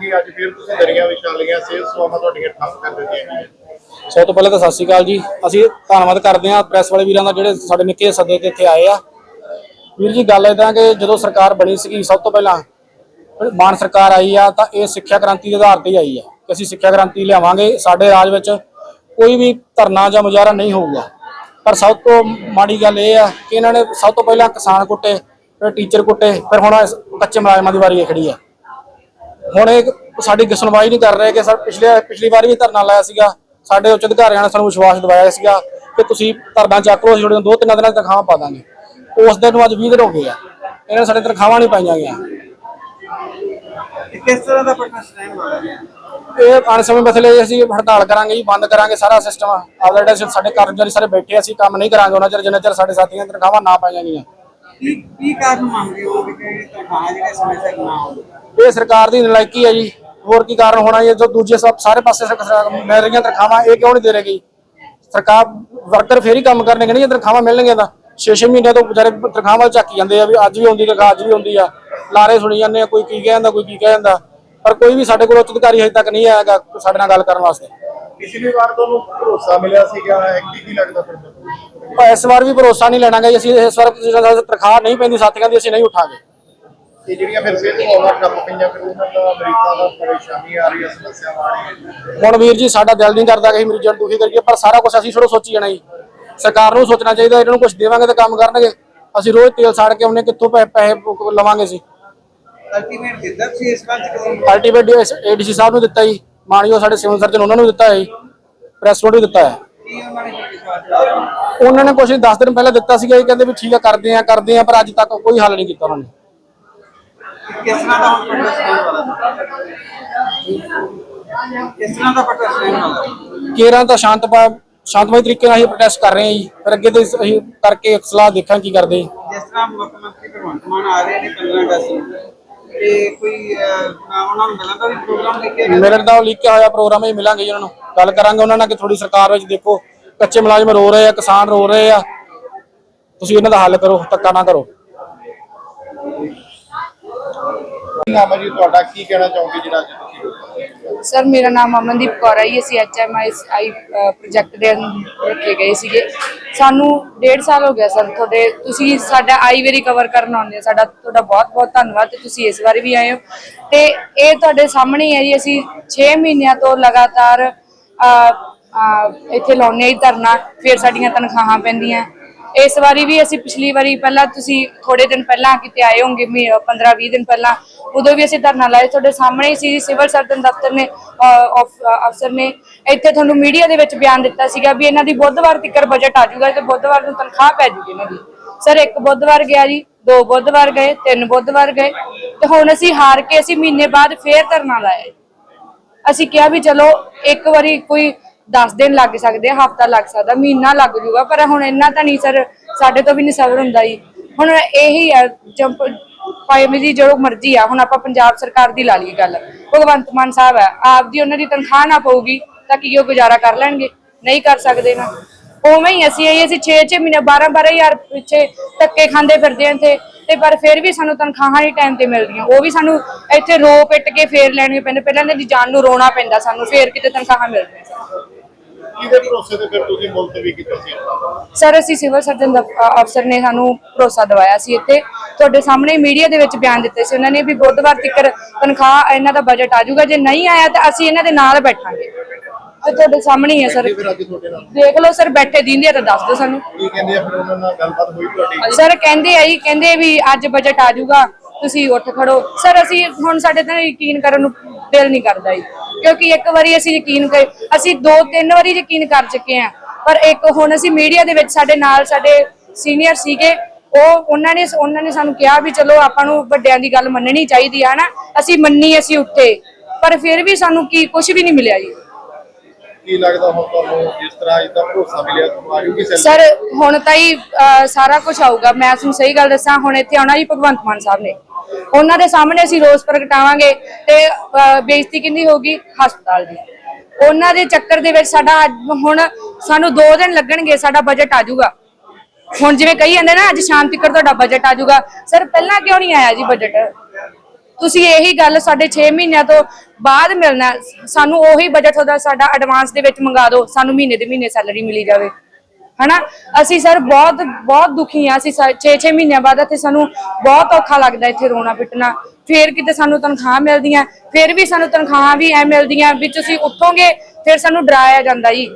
ਕਹਿਣਾ ਅੱਜ ਫਿਰ ਤੁਸੀਂ ਦਰੀਆਂ ਵਿਛਾ ਲਈਆਂ ਸਿਹਤ ਸੇਵਾਵਾਂ ਤੁਹਾਡੀਆਂ ਠੱਪ ਕਰ ਦਿੱਤੀਆਂ ਸਭ ਤੋਂ ਪਹਿਲਾਂ ਤਾਂ ਸਤਿ ਸ਼੍ਰੀ ਅਕਾਲ ਜੀ। ਅਸੀਂ ਧੰਨਵਾਦ ਕਰਦੇ ਹਾਂ ਪ੍ਰੈਸ ਵਾਲੇ ਵੀਰਾਂ ਦਾ ਜਿਹੜੇ ਸਾਡੇ ਨਿੱਕੇ ਸੱਦੇ ਤੇ ਇੱਥੇ ਆਏ ਆ। ਵੀਰ ਜੀ, ਗੱਲ ਇਦਾਂ ਕਿ ਜਦੋਂ ਸਰਕਾਰ ਬਣੀ ਸੀਗੀ, ਸਭ ਤੋਂ ਪਹਿਲਾਂ ਮਾਨ ਸਰਕਾਰ ਆਈ ਆ, ਤਾਂ ਇਹ ਸਿੱਖਿਆ ਕ੍ਰਾਂਤੀ ਦੇ ਆਧਾਰ ਤੇ ਆਈ ਆ ਕਿ ਅਸੀਂ ਸਿੱਖਿਆ ਕ੍ਰਾਂਤੀ ਲਿਆਵਾਂਗੇ। ਸਾਡੇ ਰਾਜ ਵਿੱਚ ਕੋਈ ਵੀ ਧਰਨਾ ਜਾਂ ਮੁਜ਼ਾਹਰਾ ਨਹੀਂ ਹੋਊਗਾ। ਪਰ ਸਭ ਤੋਂ ਮਾੜੀ ਗੱਲ ਇਹ ਆ ਕਿ ਇਹਨਾਂ ਨੇ ਸਭ ਤੋਂ ਪਹਿਲਾਂ ਕਿਸਾਨ ਕੁੱਟੇ, ਫਿਰ ਟੀਚਰ ਕੁੱਟੇ, ਫਿਰ ਹੁਣ ਕੱਚੇ ਮੁਲਾਜ਼ਮਾਂ ਦੀ ਵਾਰੀ ਇਹ ਖੜੀ ਆ। ਹੁਣ ਇਹ ਸਾਡੀ ਸੁਣਵਾਈ ਨਹੀਂ ਕਰ ਰਹੇ ਕਿ ਸਰ ਪਿਛਲੇ ਪਿਛਲੀ ਵਾਰ ਵੀ ਧਰਨਾ ਲਾਇਆ ਸੀਗਾ। ਸਾਡੇ ਉੱਚ ਅਧਿਕਾਰੀਆਂ ਨੇ ਸਾਨੂੰ ਵਿਸ਼ਵਾਸ ਦਿਵਾਇਆ ਸੀਗਾ ਕਿ ਤੁਸੀਂ ਧਰਨਾ ਚੱਕ ਲਓ ਅਸੀਂ ਤੁਹਾਡੀਆਂ ਦੋ ਤਿੰਨ ਦਿਨਾਂ ਦੀ ਤਨਖਾਹਾਂ ਪਾ ਦਾਂਗੇ। ਉਸ ਦਿਨ ਨੂੰ ਅੱਜ 20 ਦਿਨ ਹੋ ਗਏ ਆ। ਇਹਨਾਂ ਨੇ ਸਾਡੇ ਤਨਖਾਹਾਂ ਨਹੀਂ ਪਾਈਆਂ ਗਈਆਂ। ਕਿਸ ਤਰ੍ਹਾਂ ਦਾ ਪ੍ਰੋਟੈਸਟ ਰਹਿਣ ਵਾਲਾ ਹੈ? ਇਹ ਅਣਸਮੇਂ ਮਸਲੇ ਅਸੀਂ ਹੜਤਾਲ ਕਰਾਂਗੇ ਜੀ ਬੰਦ ਕਰਾਂਗੇ ਸਾਰਾ ਸਿਸਟਮ ਆਪਦਾ ਜਿਹੜਾ ਸਾਡੇ ਕਰਮਚਾਰੀ ਸਾਰੇ ਬੈਠੇ ਅਸੀਂ ਕੰਮ ਨਹੀਂ ਕਰਾਂਗੇ ਉਹਨਾਂ ਚਿਰ ਜਿੰਨਾ ਚਿਰ ਸਾਡੇ ਸਾਥੀਆਂ ਤਨਖਾਹਾਂ ਨਾ ਪਾਈਆਂ ਗਈਆਂ। ਕੀ ਕੀ ਕਾਰਨ ਮੰਗਦੇ ਹੋ ਕਿ ਤਨਖਾਹ ਜਿਹੜੇ ਸਮੇਂ ਸਿਰ ਨਾ ਹੋਣ ਇਹ ਸਰਕਾਰ ਦੀ ਨਲਾਇਕੀ ਹੈ ਜੀ। ਹੋਰ ਕੀ ਕਾਰਨ ਹੋਣਾ ਇਹ ਜੋ ਦੂਜੇ ਸਭ ਸਾਰੇ ਪਾਸੇ ਸਰਕਾਰ ਮਿਲ ਰਹੀਆਂ ਤਨਖਾਹਾਂ, ਇਹ ਕਿਉਂ ਨਹੀਂ ਦੇ ਰਹੀ ਸਰਕਾਰ ਵਰਕਰ ਫੇਰ ਹੀ ਕੰਮ ਕਰਨਗੇ ਨਹੀਂ ਤਨਖਾਹਾਂ ਮਿਲਣਗੀਆਂ ਤਾਂ। 6-6 ਮਹੀਨਿਆਂ ਤੋਂ ਵਿਚਾਰੇ ਤਨਖਾਹਾਂ ਝਾਕੀ ਜਾਂਦੇ ਆ ਵੀ ਅੱਜ ਵੀ ਆਉਂਦੀ, ਤਨਖਾਹ ਅੱਜ ਵੀ ਆਉਂਦੀ ਆ। ਲਾਰੇ ਸੁਣੀ ਜਾਂਦੇ ਆ, ਕੋਈ ਕੀ ਕਹਿ ਜਾਂਦਾ, ਕੋਈ ਕੀ ਕਹਿ ਜਾਂਦਾ। ਪਰ ਕੋਈ ਵੀ ਸਾਡੇ ਕੋਲ ਉੱਚ ਅਧਿਕਾਰੀ ਹਜੇ ਤੱਕ ਨਹੀਂ ਆਇਆਗਾ ਸਾਡੇ ਨਾਲ ਗੱਲ ਕਰਨ ਵਾਸਤੇ। ਪਿਛਲੀ ਵਾਰ ਤੁਹਾਨੂੰ ਭਰੋਸਾ ਮਿਲਿਆ ਸੀਗਾ ਕੀ ਕੀ ਲੱਗਦਾ ਫਿਰ ਤੁਹਾਨੂੰ? ਪਰ ਇਸ ਵਾਰ ਵੀ ਭਰੋਸਾ ਨਹੀਂ ਲੈਣਾਗਾ ਜੀ। ਅਸੀਂ ਇਸ ਵਾਰ ਜਿਹੜਾ ਤਨਖਾਹ ਨਹੀਂ ਪੈਂਦੀ ਸਾਥੀਆਂ ਦੀ ਅਸੀਂ ਨਹੀਂ ਉਠਾਂਗੇ। ਇਹ ਜਿਹੜੀਆਂ ਫਿਰ ਸਿਹਤ ਸੇਵਾਵਾਂ ਠੱਪ ਪਈਆਂ ਫਿਰ ਉਹਨਾਂ ਦਾ ਮਰੀਜ਼ਾਂ ਦਾ ਪਰੇਸ਼ਾਨੀ ਆ ਰਹੀ ਹੈ ਸਮੱਸਿਆਵਾਂ ਆ ਰਹੀਆਂ ਹੁਣ ਵੀਰ ਜੀ ਸਾਡਾ ਦਿਲ ਨਹੀਂ ਕਰਦਾ ਕਿ ਅਸੀਂ ਮਰੀਜ਼ਾਂ ਨੂੰ ਦੁਖੀ ਕਰੀਏ ਪਰ ਸਾਰਾ ਕੁਝ ਅਸੀਂ ਥੋੜ੍ਹਾ ਸੋਚੀ ਜਾਣਾ ਜੀ। ਸਰਕਾਰ ਨੂੰ ਸੋਚਣਾ ਚਾਹੀਦਾ ਇਹਨਾਂ ਨੂੰ ਕੁਝ ਦੇਵਾਂਗੇ ਤਾਂ ਕੰਮ ਕਰਨਗੇ। ਅਸੀਂ ਰੋਜ਼ ਤੇਲ ਸਾੜ ਕੇ ਉਹਨੇ ਕਿੱਥੋਂ ਪੈਸੇ ਲਵਾਂਗੇ ਸੀ ਅਲਟੀਮੇਟ ਦਿੱਤਾ ਸੀ ਇਸ ਵਾਰ ਅਲਟੀਮੇਟ ਏਡੀਸੀ ਸਾਹਿਬ ਨੂੰ ਦਿੱਤਾ ਜੀ। ਮਾਨਯੋਗ ਸਾਡੇ ਸਿਵਲ ਸਰਜਨ ਉਹਨਾਂ ਨੂੰ ਦਿੱਤਾ ਹੈ ਪ੍ਰੈਸ ਨੋਟ ਵੀ ਦਿੱਤਾ ਹੈ ਉਹਨਾਂ ਨੇ ਕੁਝ 10 ਦਿਨ ਪਹਿਲਾਂ ਦਿੱਤਾ ਸੀਗਾ ਇਹ ਕਹਿੰਦੇ ਵੀ ਠੀਕ ਆ ਕਰਦੇ ਆ ਕਰਦੇ ਆ ਪਰ ਅੱਜ ਤੱਕ ਕੋਈ ਹੱਲ ਨਹੀਂ ਕੀਤਾ ਉਹਨਾਂ ਨੇ ਕਿਸ ਤਰ੍ਹਾਂ ਦਾ ਵਾਲਾ ਕਿਸ ਤਰ੍ਹਾਂ ਦਾ ਪ੍ਰੋਟੈਸਟ ਹੈ? ਕੇਰਾਂ ਤਾਂ ਸ਼ਾਂਤ ਸ਼ਾਂਤਮਈ ਤਰੀਕੇ ਨਾਲ ਅਸੀਂ ਪ੍ਰੋਟੈਸਟ ਕਰ ਰਹੇ ਹਾਂ ਜੀ ਫਿਰ ਅੱਗੇ ਤੇ ਅਸੀਂ ਕਰਕੇ ਸਲਾਹ ਦੇਖਾਂ ਕੀ ਕਰਦੇ ਹਾਂ। ਜਿਸ ਤਰ੍ਹਾਂ ਮੁੱਖ ਮੰਤਰੀ ਭਗਵੰਤ ਮਾਨ ਆ ਰਹੇ ਨੇ 15 ਅਗਸਤ ਨੂੰ ਤੇ ਕੋਈ ਅਹ, ਉਹਨਾਂ ਨੂੰ ਮਿਲਣ ਦਾ ਵੀ ਪ੍ਰੋਗਰਾਮ ਲਿਖਿਆ ਗਿਆ ਮਿਲਣ ਦਾ ਲਿਖਿਆ ਹੋਇਆ ਪ੍ਰੋਗਰਾਮ ਹੀ ਮਿਲਾਂਗੇ ਜੀ ਉਹਨਾਂ ਨੂੰ। ਗੱਲ ਕਰਾਂਗੇ ਉਹਨਾਂ ਨਾਲ ਕਿ ਥੋੜੀ ਸਰਕਾਰ ਵਿੱਚ ਦੇਖੋ ਕੱਚੇ ਮੁਲਾਜ਼ਮ ਰੋ ਰਹੇ ਆ ਕਿਸਾਨ ਰੋ ਰਹੇ ਆ। ਤੁਸੀਂ ਇਹਨਾਂ ਦਾ ਹੱਲ ਕਰੋ ਧੱਕਾ ਨਾ ਕਰੋ। ਕੀ ਨਾਮ ਹੈ ਜੀ ਤੁਹਾਡਾ? ਕੀ ਕਹਿਣਾ ਚਾਹੋਗੇ ਜਿਹੜਾ ਅੱਜ ਤੁਸੀਂ ਸਰ ਮੇਰਾ ਨਾਮ ਅਮਨਦੀਪ ਕੌਰ ਹੈ ਜੀ। ਅਸੀਂ ਐਚਐਮਆਈ ਆਈ ਪ੍ਰੋਜੈਕਟ ਦੇ ਅੰਦਰ ਰੱਖੇ ਗਏ ਸੀਗੇ। ਸਾਨੂੰ ਡੇਢ ਸਾਲ ਹੋ ਗਿਆ ਸਰ ਤੁਹਾਡੇ ਤੁਸੀਂ ਸਾਡਾ ਆਈ ਵੇਰੀ ਕਵਰ ਕਰਨ ਆਉਂਦੇ ਸਾਡਾ ਤੁਹਾਡਾ ਬਹੁਤ ਬਹੁਤ ਧੰਨਵਾਦ ਤੇ ਤੁਸੀਂ ਇਸ ਵਾਰ ਵੀ ਆਏ ਹੋ। ਤੇ ਇਹ ਤੁਹਾਡੇ ਸਾਹਮਣੇ ਹੀ ਹੈ ਜੀ ਅਸੀਂ 6 ਮਹੀਨਿਆਂ ਤੋਂ ਲਗਾਤਾਰ ਅਹ, ਅਹ, ਇੱਥੇ ਲਾਉਨੇ ਹੀ ਧਰਨਾ ਫਿਰ ਸਾਡੀਆਂ ਤਨਖਾਹਾਂ ਪੈਂਦੀਆਂ। ਇਸ ਵਾਰੀ ਵੀ ਅਸੀਂ ਪਿਛਲੀ ਵਾਰੀ ਪਹਿਲਾਂ ਤੁਸੀਂ ਥੋੜੇ ਦਿਨ ਪਹਿਲਾਂ ਕਿਤੇ ਆਏ ਹੋਗੇ 15 20 ਦਿਨ ਪਹਿਲਾਂ, ਉਦੋਂ ਵੀ ਅਸੀਂ ਧਰਨਾ ਲਾਇਆ ਤੁਹਾਡੇ ਸਾਹਮਣੇ ਹੀ ਸੀ ਸਿਵਲ ਸਰਜਨ ਦਫ਼ਤਰ ਨੇ ਅਫਸਰ ਨੇ ਇੱਥੇ ਤੁਹਾਨੂੰ ਮੀਡੀਆ ਦੇ ਵਿੱਚ ਬਿਆਨ ਦਿੱਤਾ ਸੀਗਾ ਵੀ ਇਹਨਾਂ ਦੀ ਬੁੱਧਵਾਰ ਤੱਕਰ ਬਜਟ ਆ ਜਾਊਗਾ ਤੇ ਬੁੱਧਵਾਰ ਨੂੰ ਤਨਖਾਹ ਪੈ ਜੂਗੀ ਇਹਨਾਂ ਦੀ। ਸਰ, ਇੱਕ ਬੁੱਧਵਾਰ ਗਿਆ ਜੀ, ਦੋ ਬੁੱਧਵਾਰ ਗਏ, ਤਿੰਨ ਬੁੱਧਵਾਰ ਗਏ ਤੇ ਹੁਣ ਅਸੀਂ ਹਾਰ ਕੇ ਅਸੀਂ ਮਹੀਨੇ ਬਾਅਦ ਫੇਰ ਧਰਨਾ ਲਾਇਆ ਅਸੀਂ ਕਿਹਾ ਵੀ ਚਲੋ, ਇੱਕ ਵਾਰੀ ਕੋਈ 10 ਦਿਨ ਲੱਗ ਸਕਦੇ ਆ, ਹਫਤਾ ਲੱਗ ਸਕਦਾ, ਮਹੀਨਾ ਲੱਗ ਜੂਗਾ, ਪਰ ਹੁਣ ਇੰਨਾ ਤਾਂ ਨਹੀਂ ਸਰ, ਸਾਡੇ ਤੋਂ ਵੀ ਨਹੀਂ ਸਬਰ ਹੁੰਦਾ ਜੀ। ਹੁਣ ਇਹੀ ਆ, ਜੰਪ ਭਾਵੇਂ ਦੀ ਜੋ ਮਰਜ਼ੀ ਆ, ਹੁਣ ਆਪਾਂ ਪੰਜਾਬ ਸਰਕਾਰ ਦੀ ਲਾ ਲਈ ਗੱਲ। ਭਗਵੰਤ ਮਾਨ ਸਾਹਿਬ ਆ, ਆਪ ਦੀ ਉਹਨਾਂ ਦੀ ਤਨਖਾਹ ਨਾ ਪਊਗੀ, ਤਾਂ ਕੀ ਉਹ ਗੁਜ਼ਾਰਾ ਕਰ ਲੈਣਗੇ? ਨਹੀਂ ਕਰ ਸਕਦੇ ਨਾ। ਉਵੇਂ ਹੀ ਅਸੀਂ ਇਹ ਅਸੀਂ 6-6 ਮਹੀਨੇ 12-12000 ਪਿੱਛੇ ਧੱਕੇ ਖਾਂਦੇ ਫਿਰਦੇ ਆਂ ਇੱਥੇ, ਤੇ ਪਰ ਫਿਰ ਵੀ ਸਾਨੂੰ ਤਨਖਾਹਾਂ ਹੀ ਟਾਈਮ ਤੇ ਮਿਲਦੀਆਂ। ਉਹ ਵੀ ਸਾਨੂੰ ਇੱਥੇ ਰੋ ਪਿੱਟ ਕੇ ਫੇਰ ਲੈਣੀਆਂ ਪੈਂਦੇ ਪਹਿਲਾਂ ਇਹਨਾਂ ਦੀ ਜਾਨ ਨੂੰ ਰੋਣਾ ਪੈਂਦਾ ਸਾਨੂੰ, ਫੇਰ ਕਿਤੇ ਤਨਖਾਹਾਂ ਮਿਲਦੀਆਂ। ਕਿਹਦੇ ਭਰੋਸੇ ਤੇ ਫਿਰ ਤੁਸੀਂ ਮੁਲਤਵੀ ਕੀਤਾ ਸੀ? ਸਰ ਅਸੀਂ ਸਿਵਲ ਸਰਜਨ ਦਾ ਅਫਸਰ ਨੇ ਸਾਨੂੰ ਭਰੋਸਾ ਦਿਵਾਇਆ ਸੀ ਇੱਥੇ। ਤੁਹਾਡੇ ਸਾਹਮਣੇ ਮੀਡੀਆ ਦੇ ਵਿੱਚ ਬਿਆਨ ਦਿੱਤੇ ਸੀ। ਉਹਨਾਂ ਨੇ ਵੀ ਬੁੱਧਵਾਰ ਤੱਕ ਤਨਖਾਹ ਇਹਨਾਂ ਦਾ ਬਜਟ ਆ ਜਾਊਗਾ। ਜੇ ਨਹੀਂ ਆਇਆ ਤਾਂ ਅਸੀਂ ਇਹਨਾਂ ਦੇ ਨਾਲ ਬੈਠਾਂਗੇ। ਤੇ ਤੁਹਾਡੇ ਸਾਹਮਣੇ ਹੀ ਹੈ ਸਰ। ਦੇਖ ਲਓ ਸਰ ਬੈਠੇ ਦਿੰਦੇ ਆ ਤਾਂ ਦੱਸ ਦਿਓ ਸਾਨੂੰ। ਕੀ ਕਹਿੰਦੇ ਆ ਫਿਰ ਉਹਨਾਂ ਨਾਲ ਗੱਲਬਾਤ ਹੋਈ ਤੁਹਾਡੀ? ਸਰ ਕਹਿੰਦੇ ਆ ਜੀ ਕਹਿੰਦੇ ਵੀ ਅੱਜ ਬਜਟ ਆ ਜਾਊਗਾ। ਤੁਸੀਂ ਉੱਠ ਖੜੋ। ਸਰ ਅਸੀਂ ਹੁਣ ਸਾਡੇ ਤੇ ਯਕੀਨ ਕਰਨ ਨੂੰ ਦਿਲ ਨਹੀਂ ਕਰਦਾ ਜੀ। ਕਿਉਂਕਿ ਇੱਕ ਵਾਰੀ ਅਸੀਂ ਯਕੀਨ ਕਰ, ਅਸੀਂ ਦੋ ਤਿੰਨ ਵਾਰੀ ਯਕੀਨ ਕਰ ਚੁੱਕੇ ਆ ਪਰ ਇੱਕ ਹੁਣ ਅਸੀਂ ਮੀਡੀਆ ਦੇ ਵਿੱਚ ਸਾਡੇ ਨਾਲ ਸਾਡੇ ਸੀਨੀਅਰ ਸੀਗੇ, ਉਹ ਉਹਨਾਂ ਨੇ ਉਹਨਾਂ ਨੇ ਸਾਨੂੰ ਕਿਹਾ ਵੀ ਚਲੋ ਆਪਾਂ ਨੂੰ ਵੱਡਿਆਂ ਦੀ ਗੱਲ ਮੰਨਣੀ ਚਾਹੀਦੀ ਆ ਨਾ ਅਸੀਂ ਮੰਨੀ ਅਸੀਂ ਉੱਥੇ ਪਰ ਫਿਰ ਵੀ ਸਾਨੂੰ ਕੀ ਕੁਝ ਵੀ ਨਹੀਂ ਮਿਲਿਆ ਜੀ। ਕੀ ਲੱਗਦਾ ਹੁਣ ਤੁਹਾਨੂੰ ਜਿਸ ਤਰ੍ਹਾਂ ਇਦਾਂ ਭਰੋਸਾ ਮਿਲਿਆ ਤੁਹਾਨੂੰ? ਆਜੂਗੀ ਸਰ ਹੁਣ ਤਾਂ ਹੀ ਅਹ, ਸਾਰਾ ਕੁਝ ਆਊਗਾ। ਮੈਂ ਤੁਹਾਨੂੰ ਸਹੀ ਗੱਲ ਦੱਸਾਂ ਹੁਣ ਇੱਥੇ ਆਉਣਾ ਜੀ ਭਗਵੰਤ ਮਾਨ ਸਾਹਿਬ ਨੇ। ਉਹਨਾਂ ਦੇ ਸਾਹਮਣੇ ਅਸੀਂ ਰੋਸ ਪ੍ਰਗਟਾਵਾਂਗੇ ਤੇ ਅਹ, ਬੇਇੱਜ਼ਤੀ ਕਿੰਦੀ ਹੋਗੀ ਹਸਪਤਾਲ ਦੀ। ਉਹਨਾਂ ਦੇ ਚੱਕਰ ਦੇ ਵਿੱਚ ਸਾਡਾ ਅੱਜ ਹੁਣ ਸਾਨੂੰ 2 ਦਿਨ ਲੱਗਣਗੇ ਸਾਡਾ ਬਜਟ ਆ ਜਾਊਗਾ। ਹੁਣ ਜਿਵੇਂ ਕਹੀ ਜਾਂਦੇ ਨਾ ਅੱਜ ਸ਼ਾਮ ਤੱਕ ਤੁਹਾਡਾ ਬਜਟ ਆ ਜਾਊਗਾ। ਸਰ ਪਹਿਲਾਂ ਕਿਉਂ ਨਹੀਂ ਆਇਆ ਜੀ ਬਜਟ ਤੁਸੀਂ ਇਹੀ ਗੱਲ ਸਾਡੇ 6 ਮਹੀਨਿਆਂ ਤੋਂ ਬਾਅਦ ਮਿਲਣਾ ਸਾਨੂੰ ਉਹੀ ਬਜਟ ਉਹਦਾ ਸਾਡਾ ਐਡਵਾਂਸ ਦੇ ਵਿੱਚ ਮੰਗਾ ਦਿਓ। ਸਾਨੂੰ ਮਹੀਨੇ ਦੇ ਮਹੀਨੇ ਸੈਲਰੀ ਮਿਲੀ ਜਾਵੇ। ਹਨਾ? ਅਸੀਂ ਸਰ ਬਹੁਤ ਬਹੁਤ ਦੁਖੀ ਆ ਅਸੀਂ 6-6 ਮਹੀਨਿਆਂ ਬਾਅਦ ਇੱਥੇ ਸਾਨੂੰ ਬਹੁਤ ਔਖਾ ਲੱਗਦਾ ਇੱਥੇ ਰੋਣਾ ਪਿੱਟਣਾ। ਫੇਰ ਕਿਤੇ ਸਾਨੂੰ ਤਨਖਾਹ ਮਿਲਦੀਆਂ। ਫਿਰ ਵੀ ਸਾਨੂੰ ਤਨਖਾਹਾਂ ਵੀ ਐ ਮਿਲਦੀਆਂ ਵੀ ਤੁਸੀਂ ਉੱਠੋਗੇ, ਫਿਰ ਸਾਨੂੰ ਡਰਾਇਆ ਜਾਂਦਾ ਜੀ।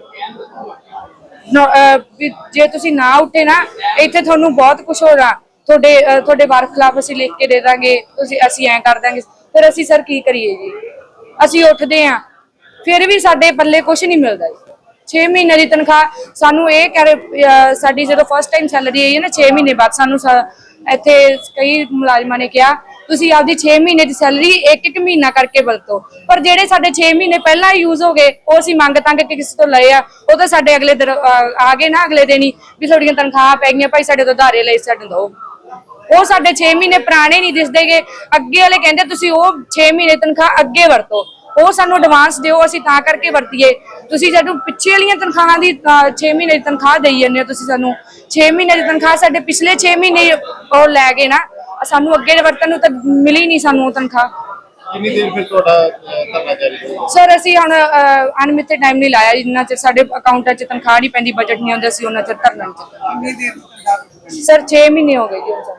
ਜੇ ਤੁਸੀਂ ਨਾ ਉੱਠੇ ਨਾ, ਇੱਥੇ ਤੁਹਾਨੂੰ ਬਹੁਤ ਕੁਝ ਹੋਣਾ ਤੁਹਾਡੇ, ਅਹ, ਤੁਹਾਡੇ ਵਾਰ ਖਿਲਾਫ ਅਸੀਂ ਲਿਖ ਕੇ ਦੇ ਦਾਂਗੇ, ਤੁਸੀਂ, ਅਸੀਂ ਐਂ ਕਰ ਦਾਂਗੇ। ਫਿਰ ਅਸੀਂ ਸਰ ਕੀ ਕਰੀਏ ਜੀ? ਅਸੀਂ ਉੱਠਦੇ ਆਂ, ਫਿਰ ਵੀ ਸਾਡੇ ਪੱਲੇ ਕੁਝ ਨਹੀਂ ਮਿਲਦਾ ਜੀ। 6 ਮਹੀਨੇ ਦੀ ਤਨਖਾਹ, ਸਾਨੂੰ ਇਹ ਕਹਿ ਅਹ, ਸਾਡੀ ਜਦੋਂ ਫਸਟ ਟਾਈਮ ਸੈਲਰੀ ਆਈ ਹੈ ਨਾ 6 ਮਹੀਨੇ ਬਾਅਦ ਸਾਨੂੰ ਸਾ- ਇੱਥੇ ਕਈ ਮੁਲਾਜ਼ਮਾਂ ਨੇ ਕਿਹਾ, ਤੁਸੀਂ ਆਪਦੀ 6 ਮਹੀਨੇ ਦੀ ਸੈਲਰੀ ਇੱਕ ਇੱਕ ਮਹੀਨਾ ਕਰਕੇ ਵਰਤੋ। ਪਰ ਜਿਹੜੇ ਸਾਡੇ 6 ਮਹੀਨੇ ਪਹਿਲਾਂ ਯੂਜ਼ ਹੋ ਗਏ, ਉਹ ਅਸੀਂ ਮੰਗ ਤੰਗ ਕੇ ਕਿਸੇ ਤੋਂ ਲਏ ਆ, ਉਹ ਤਾਂ ਸਾਡੇ ਅਗਲੇ ਦਿਨ ਅਹ, ਆ ਗਏ ਨਾ ਅਗਲੇ ਦਿਨ ਹੀ, ਵੀ ਤੁਹਾਡੀਆਂ ਤਨਖਾਹਾਂ ਪੈ ਗਈਆਂ, ਭਾਈ ਸਾਡੇ ਤੋਂ ਉਧਾਰੇ ਲਈ ਸਾਡੇ ਦੋ ਉਹ ਸਾਡੇ 6 ਮਹੀਨੇ ਪੁਰਾਣੇ ਨਹੀਂ ਦਿਸਦੇਗੇ ਅੱਗੇ ਵਾਲੇ ਕਹਿੰਦੇ ਤੁਸੀਂ ਉਹ 6 ਮਹੀਨੇ ਤਨਖਾਹ ਅੱਗੇ ਵਰਤੋ। ਉਹ ਸਾਨੂੰ ਐਡਵਾਂਸ ਦਿਓ ਅਸੀਂ ਤਾਂ ਕਰਕੇ ਵਰਤੀਏ। ਤੁਸੀਂ ਜਦੋਂ ਪਿੱਛੇ ਵਾਲੀਆਂ ਤਨਖਾਹਾਂ ਦੀ 6 ਮਹੀਨੇ ਦੀ ਤਨਖਾਹ ਦੇਈ ਜਾਂਦੇ ਹੋ ਤੁਸੀਂ ਸਾਨੂੰ। 6 ਮਹੀਨੇ ਦੀ ਤਨਖਾਹ ਸਾਡੇ ਪਿਛਲੇ 6 ਮਹੀਨੇ ਉਹ ਲੈ ਗਏ ਨਾ। ਸਾਨੂੰ ਅੱਗੇ ਵਰਤਨ ਨੂੰ ਤਾਂ ਮਿਲੀ ਨਹੀਂ ਸਾਨੂੰ ਉਹ ਤਨਖਾਹ। ਕਿੰਨੀ ਦੇਰ ਫਿਰ ਤੁਹਾਡਾ ਧਰਨਾ ਜਾਰੀ ਸਰ ਅਸੀਂ ਹੁਣ ਅਨਮਿਤ ਟਾਈਮ ਨਹੀਂ ਲਾਇਆ। ਜਿੰਨਾ ਚਿਰ ਸਾਡੇ ਅਕਾਊਂਟਾਂ 'ਚ ਤਨਖਾਹ ਨਹੀਂ ਪੈਂਦੀ ਬਜਟ ਨਹੀਂ ਆਉਂਦਾ ਸੀ ਉਹਨਾਂ ਚਿਰ ਧਰਨਾ ਨਹੀਂ ਚੱਲਦਾ? ਸਰ 6 ਮਹੀਨੇ ਹੋ ਗਏ ਜੀ ਹੁਣ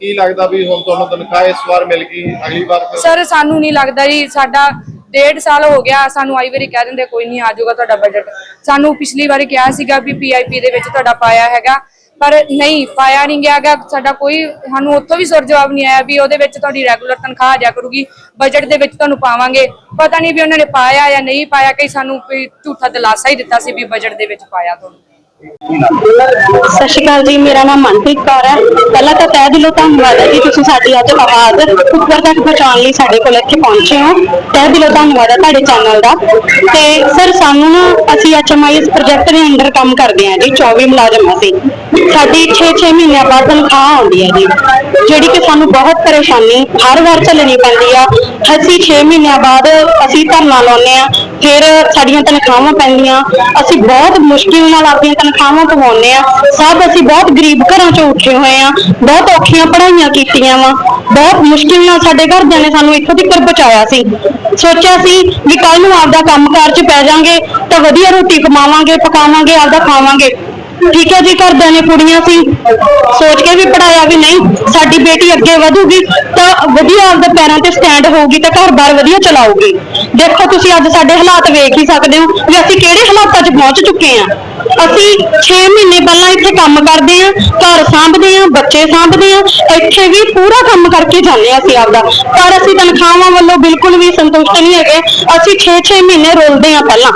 ਕੀ ਲੱਗਦਾ ਵੀ ਹੁਣ ਤੁਹਾਨੂੰ ਤਨਖਾਹ ਇਸ ਵਾਰ ਮਿਲ ਗਈ, ਅਗਲੀ ਵਾਰ ਫਿਰ ਸਰ, ਸਾਨੂੰ ਨਹੀਂ ਲੱਗਦਾ ਜੀ, ਸਾਡਾ ਡੇਢ ਸਾਲ ਹੋ ਗਿਆ, ਸਾਨੂੰ ਆਈ ਵਾਰੀ ਕਹਿ ਦਿੰਦੇ ਕੋਈ ਨਹੀਂ ਆ ਜਾਊਗਾ ਤੁਹਾਡਾ ਬਜਟ ਸਾਨੂੰ ਪਿਛਲੀ ਵਾਰੀ ਕਿਹਾ ਸੀਗਾ ਵੀ ਪੀਆਈਪੀ ਦੇ ਵਿੱਚ ਤੁਹਾਡਾ ਪਾਇਆ ਹੈਗਾ, ਪਰ ਨਹੀਂ, ਪਾਇਆ ਨਹੀਂ ਗਿਆ ਗਾ ਸਾਡਾ ਕੋਈ, ਸਾਨੂੰ ਉੱਥੋਂ ਵੀ ਸੁਰ ਜਵਾਬ ਨਹੀਂ ਆਇਆ ਵੀ ਉਹਦੇ ਵਿੱਚ ਤੁਹਾਡੀ ਰੈਗੂਲਰ ਤਨਖਾਹ ਆ ਜਾ ਕਰੂਗੀ ਬਜਟ ਦੇ ਵਿੱਚ ਤੁਹਾਨੂੰ ਪਾਵਾਂਗੇ। ਪਤਾ ਨਹੀਂ ਵੀ ਉਹਨਾਂ ਨੇ ਪਾਇਆ ਜਾਂ ਨਹੀਂ ਪਾਇਆ, ਕਈ ਸਾਨੂੰ ਕੋਈ ਝੂਠਾ ਦਿਲਾਸਾ ਹੀ ਦਿੱਤਾ ਸੀ ਵੀ ਬਜਟ ਦੇ ਵਿੱਚ ਪਾਇਆ ਤੁਹਾਨੂੰ। ਸਤਿ ਸ਼੍ਰੀ ਅਕਾਲ ਜੀ, ਮੇਰਾ ਨਾਮ ਮਨਪ੍ਰੀਤ ਕੌਰ ਹੈ। ਪਹਿਲਾਂ ਤਾਂ ਤਹਿ ਦਿਲੋਂ ਧੰਨਵਾਦ ਹੈ ਜੀ ਤੁਸੀਂ ਸਾਡੀ ਅੱਜ ਆਵਾਜ਼ ਉੱਪਰ ਤੱਕ ਪਹੁੰਚਾਉਣ ਲਈ ਸਾਡੇ ਕੋਲ ਇੱਥੇ ਪਹੁੰਚੇ ਹੋ। ਤਹਿ ਦਿਲੋਂ ਧੰਨਵਾਦ ਹੈ ਤੁਹਾਡੇ ਚੈਨਲ ਦਾ। ਤੇ ਸਰ, ਸਾਨੂੰ ਨਾ ਅਸੀਂ ਐਚਐਮਆਈਐਸ ਪ੍ਰੋਜੈਕਟ ਦੇ ਅੰਡਰ ਕੰਮ ਕਰਦੇ ਹਾਂ ਜੀ 24 ਮੁਲਾਜ਼ਮ ਅਸੀਂ। ਸਾਡੀ 6-6 ਮਹੀਨਿਆਂ ਬਾਅਦ ਤਨਖਾਹ ਆਉਂਦੀ ਹੈ ਜੀ, ਜਿਹੜੀ ਕਿ ਸਾਨੂੰ ਬਹੁਤ ਪਰੇਸ਼ਾਨੀ, ਹਰ ਵਾਰ ਝੱਲਣੀ ਪੈਂਦੀ ਆ। ਅਸੀਂ 6 ਮਹੀਨਿਆਂ ਬਾਅਦ ਅਸੀਂ ਧਰਨਾ ਲਾਉਂਦੇ ਆ ਫਿਰ ਸਾਡੀਆਂ ਤਨਖਾਹਾਂ ਪੈਂਦੀਆਂ। ਅਸੀਂ ਬਹੁਤ ਮੁਸ਼ਕਿਲ ਨਾਲ ਆਪਣੀਆਂ ਤਨਖਾਹਾਂ ਕਮਾਉਂਦੇ ਆ ਸਭ ਅਸੀਂ ਬਹੁਤ ਗਰੀਬ ਘਰਾਂ ਚੋਂ ਉੱਠੇ ਹੋਏ ਆ ਬਹੁਤ ਔਖੀਆਂ ਪੜ੍ਹਾਈਆਂ ਕੀਤੀਆਂ ਵਾ। ਬਹੁਤ ਮੁਸ਼ਕਿਲ ਨਾਲ ਸਾਡੇ ਘਰਦਿਆਂ ਨੇ ਸਾਨੂੰ ਇੱਥੋਂ ਤੱਕ ਪਹੁੰਚਾਇਆ ਸੀ। ਸੋਚਿਆ ਸੀ ਵੀ ਕੱਲ ਨੂੰ ਆਪਦਾ ਕੰਮਕਾਰ 'ਚ ਪੈ ਜਾਾਂਗੇ ਤਾਂ ਵਧੀਆ ਰੋਟੀ ਕਮਾਵਾਂਗੇ, ਪਕਾਵਾਂਗੇ, ਆਪਦਾ ਖਾਵਾਂਗੇ। ਠੀਕ ਹੈ ਜੀ, ਘਰਦਿਆਂ ਨੇ ਕੁੜੀਆਂ ਸੀ। ਸੋਚ ਕੇ ਵੀ ਪੜਾਇਆ ਵੀ ਨਹੀਂ, ਸਾਡੀ ਬੇਟੀ ਅੱਗੇ ਵਧੂਗੀ ਤਾਂ ਵਧੀਆ ਆਪਦੇ ਪੈਰਾਂ ਤੇ ਸਟੈਂਡ ਹੋਊਗੀ ਤਾਂ ਘਰ-ਬਾਰ ਵਧੀਆ ਚਲਾਊਗੀ। ਦੇਖੋ ਤੁਸੀਂ ਅੱਜ ਸਾਡੇ ਹਾਲਾਤ ਵੇਖ ਹੀ ਸਕਦੇ ਹੋ ਵੀ ਅਸੀਂ ਕਿਹੜੇ ਹਾਲਾਤਾਂ 'ਚ ਪਹੁੰਚ ਚੁੱਕੇ ਹਾਂ। ਅਸੀਂ 6 ਮਹੀਨੇ ਪਹਿਲਾਂ ਇੱਥੇ ਕੰਮ ਕਰਦੇ ਹਾਂ, ਘਰ ਸਾਂਭਦੇ ਹਾਂ, ਬੱਚੇ ਸਾਂਭਦੇ ਹਾਂ, ਇੱਥੇ ਵੀ ਪੂਰਾ ਕੰਮ ਕਰਕੇ ਜਾਂਦੇ ਹਾਂ ਅਸੀਂ ਆਪਦਾ। ਪਰ ਅਸੀਂ ਤਨਖਾਹਾਂ ਵੱਲੋਂ ਬਿਲਕੁਲ ਵੀ ਸੰਤੁਸ਼ਟ ਨਹੀਂ ਹੈਗੇ। ਅਸੀਂ 6-6 ਮਹੀਨੇ ਰੋਲਦੇ ਹਾਂ ਪਹਿਲਾਂ।